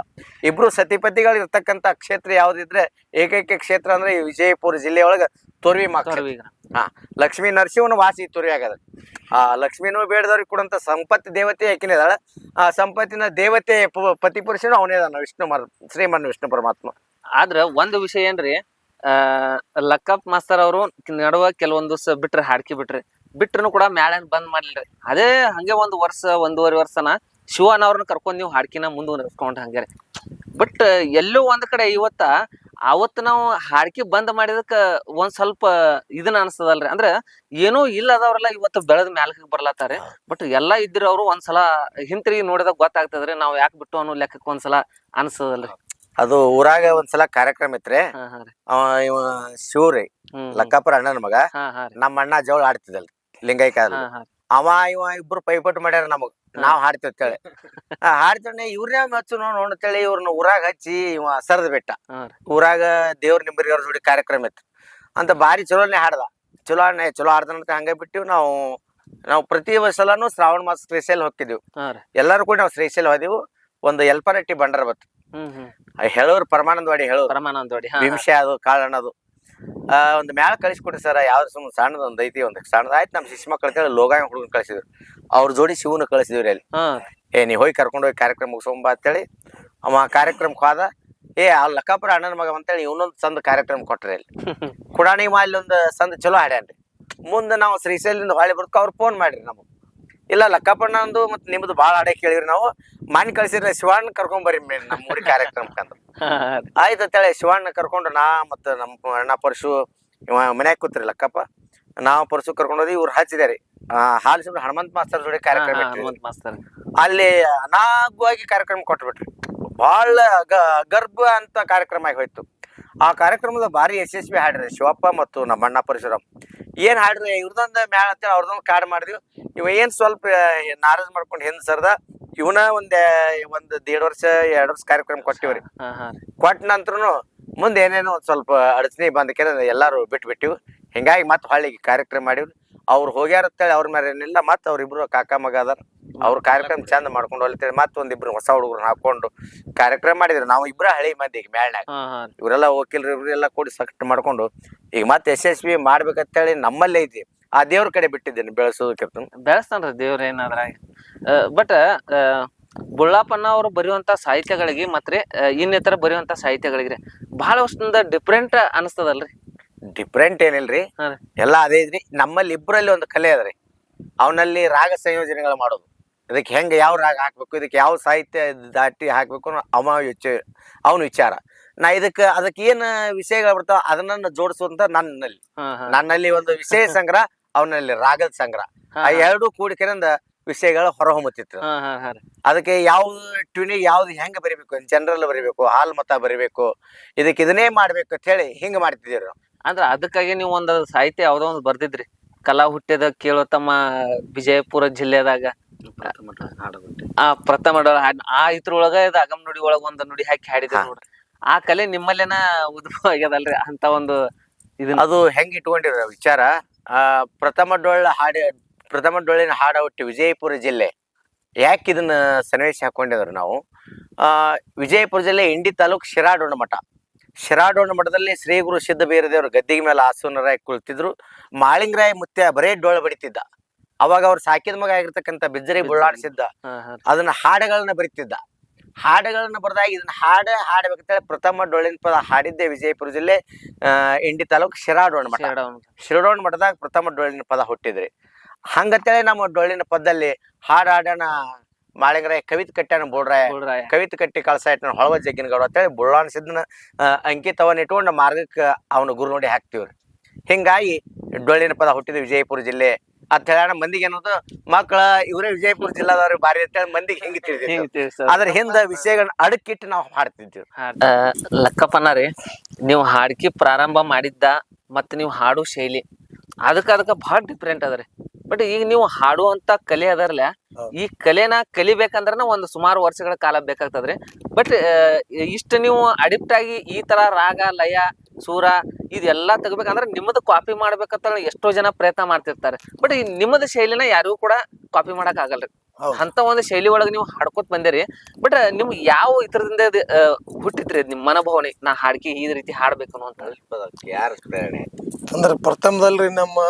ಇಬ್ರು ಸತಿಪತಿಗಳು ಇರ್ತಕ್ಕಂಥ ಕ್ಷೇತ್ರ ಯಾವುದಿದ್ರೆ ಏಕೈಕ ಕ್ಷೇತ್ರ ಅಂದ್ರೆ ಈ ವಿಜಯಪುರ ಜಿಲ್ಲೆಯೊಳಗೆ ತೊರ್ವಿ ಮಾಕ್ಷೇತ್ರ ತೊರವಿ ಗ್ರಾಮ. ಹಾ ಲಕ್ಷ್ಮೀ ನರಸಿಂಹನ ವಾಸಿ ತೊರ್ವಿ ಆಗದ. ಆ ಲಕ್ಷ್ಮೀನು ಬೇಡದವ್ರಿಗೆ ಕೊಡಂತ ಸಂಪತ್ತಿ ದೇವತೆ ಯಾಕಿನ ಇದಾಳ ಆ ಸಂಪತ್ತಿನ ದೇವತೆ ಪತಿ ಪುರುಷನು ಅವನೇ ಅದಾನ ವಿಷ್ಣು ಮರ್ ಶ್ರೀಮನ್ ವಿಷ್ಣು ಪರಮಾತ್ಮ. ಆದ್ರ ಒಂದು ವಿಷಯ ಏನ್ರಿ ಆ ಲಕ್ಕಪ್ ಮಾಸ್ತರ್ ಅವರು ನಡುವ ಕೆಲವೊಂದು ದಿವಸ ಬಿಟ್ರೆ ಹಾಡ್ಕಿ ಬಿಟ್ರಿ ಬಿಟ್ರು ಕೂಡ ಮ್ಯಾಳನ್ ಬಂದ್ ಮಾಡ್ಲಿಲ್ರಿ. ಅದೇ ಹಂಗೆ ಒಂದ್ ವರ್ಷ ಒಂದೂವರೆ ವರ್ಷನ ಶಿವನ್ ಕರ್ಕೊಂಡು ಕರ್ಕೊಂಡ್ ನೀವು ಹಾಡ್ಕಿನ ಮುಂದುವರ್ಸ್ಕೊಂಡ್ ಹಂಗೆ ಬಟ್ ಎಲ್ಲೋ ಒಂದ್ ಕಡೆ ಇವತ್ತ ಅವತ್ ನಾವು ಹಾಡ್ಕಿ ಬಂದ್ ಮಾಡಿದಕ್ಕ ಒಂದ್ ಸ್ವಲ್ಪ ಇದನ್ನ ಅನ್ಸ್ತದಲ್ರಿ ಅಂದ್ರ ಏನೋ ಇಲ್ಲ ಅದವ್ರಲ್ಲ ಇವತ್ತು ಬೆಳೆದ ಮ್ಯಾಲಕ್ ಬರ್ಲತ್ತಾರೆ ಬಟ್ ಎಲ್ಲಾ ಇದ್ರ ಅವ್ರು ಒಂದ್ಸಲ ಹಿಂತಿರುಗಿ ನೋಡಿದಾಗ ಗೊತ್ತಾಗ್ತದ್ರಿ ನಾವ್ ಯಾಕೆ ಬಿಟ್ಟು ಅನ್ನೋ ಲೆಕ್ಕಕ್ಕೆ ಒಂದ್ಸಲ ಅನ್ಸ್ತದಲ್ರಿ ಅದು ಊರಾಗ ಒಂದ್ಸಲ ಕಾರ್ಯಕ್ರಮ ಇತ್ರಿ. ಅವ ಇವ ಶಿವ್ರಿ. ಲಕ್ಕಾಪುರ ಅಣ್ಣನ ಮಗ. ಹಾ ಹಾ ನಮ್ಮ ಅಣ್ಣ ಜೋಳ ಆಡ್ತಿದ್ದಲ್ರಿ ಲಿಂಗೈಕಾಲ ಹಾ ಹಾ ಅವ ಇವ ಇಬ್ರು ಪೈಪೋಟ್ ಮಾಡ್ಯಾರ ನಮಗ್. ನಾವ್ ಹಾಡ್ತೇವೆ ಅಂತೇಳಿ ಹಾಡ್ತಾನೆ ಇವ್ರನ್ನೇ ಹಚ್ಚು ನೋಡ್ ಅಂತೇಳಿ ಇವ್ರನ್ನ ಊರಾಗ ಹಚ್ಚಿ ಇವ ಸರದ್ ಬಿಟ್ಟ. ಊರಾಗ ದೇವ್ರ ನಿಂಬರಿ ಅವ್ರ ಜೋಡಿ ಕಾರ್ಯಕ್ರಮ ಇತ್ತು. ಅಂತ ಬಾರಿ ಚಲೋನೆ ಹಾಡ್ದ. ಚಲೋ ಚಲೋ ಹಾಡ್ದಂತ ಹಂಗ ಬಿಟ್ಟಿವಿ ನಾವು ನಾವು ಪ್ರತಿ ವರ್ಷಲಾನು ಶ್ರಾವಣ ಮಾಸ ಶ್ರೀಶೈಲ್ ಹೋಗ್ತಿದ್ವಿ ಎಲ್ಲರೂ ಕೂಡ ನಾವು ಶ್ರೀಶೈಲ್ ಹೋದೆವು. ಒಂದು ಎಲ್ಪನಟ್ಟಿ ಬಂಡರ್ ಬತ್ತು ಹೇಳೋರು ಪರಮಾನಂದವಾಡಿ ಹೇಳೋರು. ಪರಮಾನಂದ ವಾಡಿ ಹಾ ಭೀಮಶೆ ಅದು ಕಾಳಣ್ಣದು. ಒಂದು ಮ್ಯಾಲ ಕಳಿಸ್ಕೊಡ್ರಿ ಸರ್ ಯಾವ ಸುಮ್ಮನೆ ಸಣ್ಣದ ಒಂದು ಐತಿ ಒಂದು ಸಣ್ಣದ ಆಯ್ತು ನಮ್ಮ ಶಿಶು ಮಕ್ಕಳು ಅಂತೇಳಿ ಲೋಗಾಯ ಹುಡುಗನ ಕಳಿಸಿದ್ರು. ಅವ್ರ ಜೋಡಿ ಶಿವನ ಕಳಿಸಿದ್ವಿ ಅಲ್ಲಿ. ಏ ನೀ ಹೋಗಿ ಕರ್ಕೊಂಡು ಹೋಗಿ ಕಾರ್ಯಕ್ರಮ ಮುಗಿಸೋಂಬ ಅಂತೇಳಿ ಅವ ಕಾರ್ಯಕ್ರಮಕ್ಕೆ ಹೋದ ಏ ಆ ಲಕ್ಕಾಪುರ ಅಣ್ಣನ ಮಗ ಅಂತೇಳಿ ಇವನೊಂದು ಸಂದ ಕಾರ್ಯಕ್ರಮ ಕೊಟ್ರಿ ಅಲ್ಲಿ. ಕುಡಾಣಿ ಮಾಲಿ ಒಂದು ಸಂದ ಚಲೋ ಹಾಡ್ಯಾನ್ರಿ. ಮುಂದೆ ನಾವು ಶ್ರೀಶೈಲಿಂದ ಹೊಳೆ ಬರ್ಕ ಅವ್ರು ಫೋನ್ ಮಾಡ್ರಿ ನಮಗೆ. ಇಲ್ಲ ಲಕ್ಕಪ್ಪಣ್ಣ ಅಂದು ಮತ್ತೆ ನಿಮ್ದು ಭಾಳ ಹಾಡೆ ಕೇಳಿವ್ರಿ ನಾವು. ಮಾನ್ ಕಳ್ಸಿದ್ರೆ ಶಿವಣ್ಣ ಮೇ- ನಮ್ಮ ಊರಿ ಕಾರ್ಯಕ್ರಮಕ್ಕೆ ಅಂತ ಆಯ್ತು ಅಂತೇಳಿ ಶಿವಣ್ಣ ಕರ್ಕೊಂಡು ನಾ ಮತ್ತು ನಮ್ಮ ಅಣ್ಣ ಪರಶು ಇವ ಮನ್ಯಾಗ ಕೂತ್ರಿ ಲಕ್ಕಪ್ಪ. ನಾವು ಪರಶು ಕರ್ಕೊಂಡು ಹೋದಿ ಇವ್ರು ಹಚ್ಚಿದಾರಿ ಹಾಲು ಸುಮ್ಮನೆ ಹನುಮಂತ ಮಾಸ್ತರ್ ಜೋಡಿ ಕಾರ್ಯಕ್ರಮ ಹನುಮಂತ ಮಾಸ್ತರ್. ಅಲ್ಲಿ ಅನಾಗವಾಗಿ ಕಾರ್ಯಕ್ರಮ ಕೊಟ್ಬಿಟ್ರಿ. ಭಾಳ ಗ- ಗರ್ಭ ಅಂತ ಕಾರ್ಯಕ್ರಮ ಆಗಿ ಹೋಯ್ತು. ಆ ಕಾರ್ಯಕ್ರಮದ ಭಾರಿ ಯಶಸ್ವಿ ಹಾಡ್ರಿ ಶಿವಪ್ಪ ಮತ್ತು ನಮ್ಮ ಅಣ್ಣ ಪರಶುರಾಮ್. ಏನ್ ಹಾಡ್ರಿ? ಇವ್ರದೊಂದ ಮ್ಯಾಲ ಅಂತೇಳಿ ಅವ್ರದೊಂದು ಕಾಡ್ ಮಾಡಿದ್ವಿ. ಇವ ಏನ್ ಸ್ವಲ್ಪ ನಾರಾಜ್ ಮಾಡ್ಕೊಂಡು ಹಿಂದ್ ಸರ್ದ ಇವನ ಒಂದ್ ಒಂದ್ ದೇಡ್ ವರ್ಷ ಎರಡ್ ವರ್ಷ ಕಾರ್ಯಕ್ರಮ ಕೊಟ್ಟಿವ್ರಿ. ಕೊಟ್ಟ ನಂತರನು ಮುಂದೆ ಏನೇನೋ ಒಂದ್ ಸ್ವಲ್ಪ ಅಡಚಣೆ ಬಂದಕ್ಕೆ ಎಲ್ಲಾರು ಬಿಟ್ಬಿಟ್ಟಿವ್. ಹಿಂಗಾಗಿ ಮತ್ತೆ ಹೊಳ್ಳಿಗೆ ಕಾರ್ಯಕ್ರಮ ಮಾಡಿವ್ರಿ. ಅವ್ರು ಹೋಗ್ಯಾರ ಅಂತೇಳಿ ಅವ್ರ ಮೇಲೆ ಏನಿಲ್ಲ ಮತ್ತೆ ಅವ್ರಿಬ್ರು ಕಾಕ ಮಗ ಅದಾರ. ಅವ್ರ ಕಾರ್ಯಕ್ರಮ ಚಂದ ಮಾಡ್ಕೊಂಡು ಹೊಲಿತೇಳಿ ಮತ್ತೆ ಒಂದಿಬ್ರು ಹೊಸ ಹುಡುಗರನ್ನ ಹಾಕೊಂಡು ಕಾರ್ಯಕ್ರಮ ಮಾಡಿದ್ರು. ನಾವು ಇಬ್ರ ಹಳಿ ಮಂದಿ ಮೇಳ್ನಾಗ ಇವರೆಲ್ಲ ವಕೀಲರು ಇವರೆಲ್ಲ ಕೂಡಿ ಸಕ್ಟ್ ಮಾಡ್ಕೊಂಡು ಈಗ ಮತ್ತೆ ಯಶಸ್ವಿ ಮಾಡ್ಬೇಕಂತೇಳಿ ನಮ್ಮಲ್ಲೇ ಐತಿ ಆ ದೇವ್ರ ಕಡೆ ಬಿಟ್ಟಿದ್ದೇನೆ ಬೆಳೆಸೋದಕ್ಕೆ ಬೆಳೆಸ್ತಾನ್ರಿ ದೇವ್ರ ಏನಾದ್ರ ಬಟ್ ಬುಳ್ಳಾಪಣ್ಣ ಅವರು ಬರೆಯುವಂತ ಸಾಹಿತ್ಯಗಳಿಗೆ ಮತ್ತೆ ಇನ್ನಿತರ ಬರೆಯುವಂತ ಸಾಹಿತ್ಯಗಳಿಗೆ ಬಹಳ ವರ್ಷದಿಂದ ಡಿಫ್ರೆಂಟ್ ಅನಿಸ್ತದಲ್ರಿ. ಡಿಫ್ರೆಂಟ್ ಏನಿಲ್ರಿ? ರೀ. ಎಲ್ಲ ಅದೇ ಇದ್ರಿ. ನಮ್ಮಲ್ಲಿ ಇಬ್ಬರಲ್ಲಿ ಒಂದು ಕಲೆ ಅದ್ರಿ. ಅವನಲ್ಲಿ ರಾಗ ಸಂಯೋಜನೆಗಳು ಮಾಡೋದು. ಇದಕ್ಕೆ ಹೆಂಗೆ ಯಾವ ರಾಗ ಹಾಕ್ಬೇಕು ಇದಕ್ಕೆ ಯಾವ ಸಾಹಿತ್ಯ ದಾಟಿ ಹಾಕ್ಬೇಕು ಅವ ಯೋಚ ಅವನ ವಿಚಾರ. ನಾ ಇದಕ್ಕ ಅದಕ್ಕೆ ಏನು ವಿಷಯಗಳು ಬರ್ತಾವ ಅದನ್ನ ಜೋಡಿಸುವಂತ ನನ್ನಲ್ಲಿ. ನನ್ನಲ್ಲಿ ಒಂದು ವಿಷಯ ಸಂಗ್ರಹ ಅವನಲ್ಲಿ ರಾಗದ ಸಂಗ್ರಹ. ಆ ಎರಡು ಕೂಡಿಕೆನಿಂದ ವಿಷಯಗಳು ಹೊರಹೊಮ್ಮುತ್ತಿತ್ತು. ಅದಕ್ಕೆ ಯಾವ ಟ್ಯೂನಿಗೆ ಯಾವ್ದು ಹೆಂಗ ಬರಿಬೇಕು ಜನರಲ್ ಬರಿಬೇಕು ಹಾಲ್ ಮತ ಬರಿಬೇಕು ಇದಕ್ಕೆ ಇದನ್ನೇ ಮಾಡ್ಬೇಕು ಅಂತ ಹೇಳಿ ಹಿಂಗ ಮಾಡ್ತಿದ್ದೀವಿ ನಾವು. ಅಂದ್ರ ಅದಕ್ಕಾಗಿ ನೀವು ಒಂದ್ ಸಾಹಿತ್ಯ ಯಾವ್ದೋ ಒಂದು ಬರ್ದಿದ್ರಿ. ಕಲಾ ಹುಟ್ಟಿದ ಕೇಳೋ ತಮ್ಮ ವಿಜಯಪುರ ಜಿಲ್ಲೆದಾಗ. ಆ ಪ್ರಥಮ ಆ ಇದ್ರೊಳಗ ಇದು ಅಗಮ್ ನುಡಿ ಒಳಗ ಒಂದ್ ನುಡಿ ಹಾಕಿ ಹಾಡಿದ್ರಿ. ನೋಡ್ರಿ. ಆ ಕಲೆ ನಿಮ್ಮಲ್ಲೇನ ಉದ್ಭವ ಆಗ್ಯದಲ್ರಿ ಅಂತ ಒಂದು ಇದನ್ನ? ಅದು ಹೆಂಗ್ ಇಟ್ಕೊಂಡಿರ ವಿಚಾರ ಆ ಪ್ರಥಮ ಡೊಳ್ಳ ಹಾಡಿ ಪ್ರಥಮ ಡೊಳ್ಳಿನ ಹಾಡ ಹುಟ್ಟಿ ವಿಜಯಪುರ ಜಿಲ್ಲೆ. ಯಾಕೆ ಇದನ್ನ ಸನ್ನಿವೇಶ ಹಾಕೊಂಡಿದ್ರು ನಾವು? ಆ ವಿಜಯಪುರ ಜಿಲ್ಲೆ ಇಂಡಿ ತಾಲೂಕ್ ಶಿರಾಡೋಣ ಮಠ. ಶಿರಾಡೋಣ ಮಠದಲ್ಲಿ ಶ್ರೀ ಗುರು ಸಿದ್ಧ ಬೀರದೇವರು ಗದ್ದಿಗೆ ಮೇಲೆ ಆಸನರಾಗಿ ಕುಳಿತಿದ್ರು. ಮಾಳಿಂಗರಾಯ್ ಮುತ್ಯ ಬರೇ ಡೊಳ್ಳು ಬಡಿತಿದ್ದ. ಅವಾಗ ಅವ್ರು ಸಾಕಿದ ಮಗ ಆಗಿರ್ತಕ್ಕಂಥ ಬಿಜ್ಜರಿ ಬುಳ್ಳಾಡಿಸಿದ್ದ ಅದನ್ನ ಹಾಡುಗಳನ್ನ ಬರಿತಿದ್ದ. ಹಾಡುಗಳನ್ನ ಬರೆದಾಗ ಇದನ್ನ ಹಾಡ ಹಾಡ್ಬೇಕಂತೇಳಿ ಪ್ರಥಮ ಡೊಳ್ಳಿನ ಪದ ಹಾಡಿದ್ದೆ ವಿಜಯಪುರ ಜಿಲ್ಲೆ ಇಂಡಿ ತಾಲೂಕು ಶಿರಾಡೋಣ ಮಠ. ಶಿರಾಡೋಣ ಮಠದಾಗ ಪ್ರಥಮ ಡೊಳ್ಳಿನ ಪದ ಹುಟ್ಟಿದ್ರಿ. ಹಂಗಂತೇಳಿ ನಮ್ಮ ಡೊಳ್ಳಿನ ಪದದಲ್ಲಿ ಹಾಡು ಹಾಡೋಣ ಮಾಳಿಂಗರಾಯ ಕವಿತ್ ಕಟ್ಟ್ಯಾನ ಬೋಡ್ರಾಯ ಬುಳ್ರಾಯ. ಕವಿತೆ ಕಟ್ಟಿ ಕಳ್ಸ ಇಟ್ಟ ಹೊಳವ ಜಗ್ಗಿನ ಗೌಡ ಅಂತೇಳಿ ಬುಳ್ಳಾಣ ಸಿದ್ದನ ಅಂಕಿತವನ್ನ ಇಟ್ಕೊಂಡು ಮಾರ್ಗಕ್ಕೆ ಅವನ ಗುರು ನೋಡಿ ಹಾಕ್ತಿವ್ರಿ. ಹಿಂಗಾಗಿ ಡೊಳ್ಳಿನ ಪದ ಹುಟ್ಟಿದ ವಿಜಯಪುರ ಜಿಲ್ಲೆ. ಅಂತ ಹೇಳೋಣ ಮಂದಿಗೆ ಏನದು ಮಕ್ಕಳ ಇವರೇ ವಿಜಯಪುರ ಜಿಲ್ಲಾದವ್ರು ಬಾರಿ ಅಂತೇಳಿ ಮಂದಿಗೆ ಹೆಂಗ್ ತಿಳಿದಿತ್ತು. ಅದ್ರ ಹಿಂದ ವಿಷಯಗಳನ್ನ ಅಡಕಿಟ್ಟು ನಾವು ಹಾಡ್ತಿದ್ವಿ. ಲಕ್ಕಪ್ಪನ ರೀ ನೀವು ಹಾಡ್ಕಿ ಪ್ರಾರಂಭ ಮಾಡಿದ್ದ ಮತ್ತೆ ನೀವು ಹಾಡು ಶೈಲಿ. ಅದಕ್ಕ ಅದಕ್ಕೆ ಬಹಳ ಡಿಫ್ರೆಂಟ್ ಅದ್ರಿ ರೀ. ಬಟ್ ಈಗ ನೀವು ಹಾಡುವಂತ ಕಲೆ ಅದರ್ಲ ಈ ಕಲೆನ ಕಲಿಬೇಕಂದ್ರ ಒಂದು ಸುಮಾರು ವರ್ಷಗಳ ಕಾಲ ಬೇಕಾಗ್ತದ್ರಿ. ಬಟ್ ಇಷ್ಟ ನೀವು ಅಡಿಪ್ಟ್ ಆಗಿ ಈ ತರ ರಾಗ ಲಯ ಸೂರ ಇದೆಲ್ಲಾ ತಗಬೇಕಂದ್ರೆ ನಿಮ್ಮದು ಕಾಪಿ ಮಾಡ್ಬೇಕಂತ ಎಷ್ಟೋ ಜನ ಪ್ರಯತ್ನ ಮಾಡ್ತಿರ್ತಾರೆ. ಬಟ್ ಈ ನಿಮ್ಮದ ಶೈಲಿನ ಯಾರಿಗೂ ಕೂಡ ಕಾಪಿ ಮಾಡಕ್ ಆಗಲ್ರಿ ಅಂತ ಒಂದು ಶೈಲಿ ಒಳಗೆ ನೀವು ಹಾಡ್ಕೋತ್ ಬಂದಿರಿ. ಬಟ್ ನಿಮ್ಗೆ ಯಾವ ಇತರದಿಂದ ಹುಟ್ಟಿತ್ರಿ ನಿಮ್ ಮನೋಭಾವನೆ? ನಾ ಹಾಡ್ಕಿ ಈ ರೀತಿ ಹಾಡ್ಬೇಕು ಅಂತ ಯಾರು ಪ್ರೇರಣೆ ಅಂದ್ರೆ ಪ್ರಥಮದಲ್ರಿ ನಮ್ಮ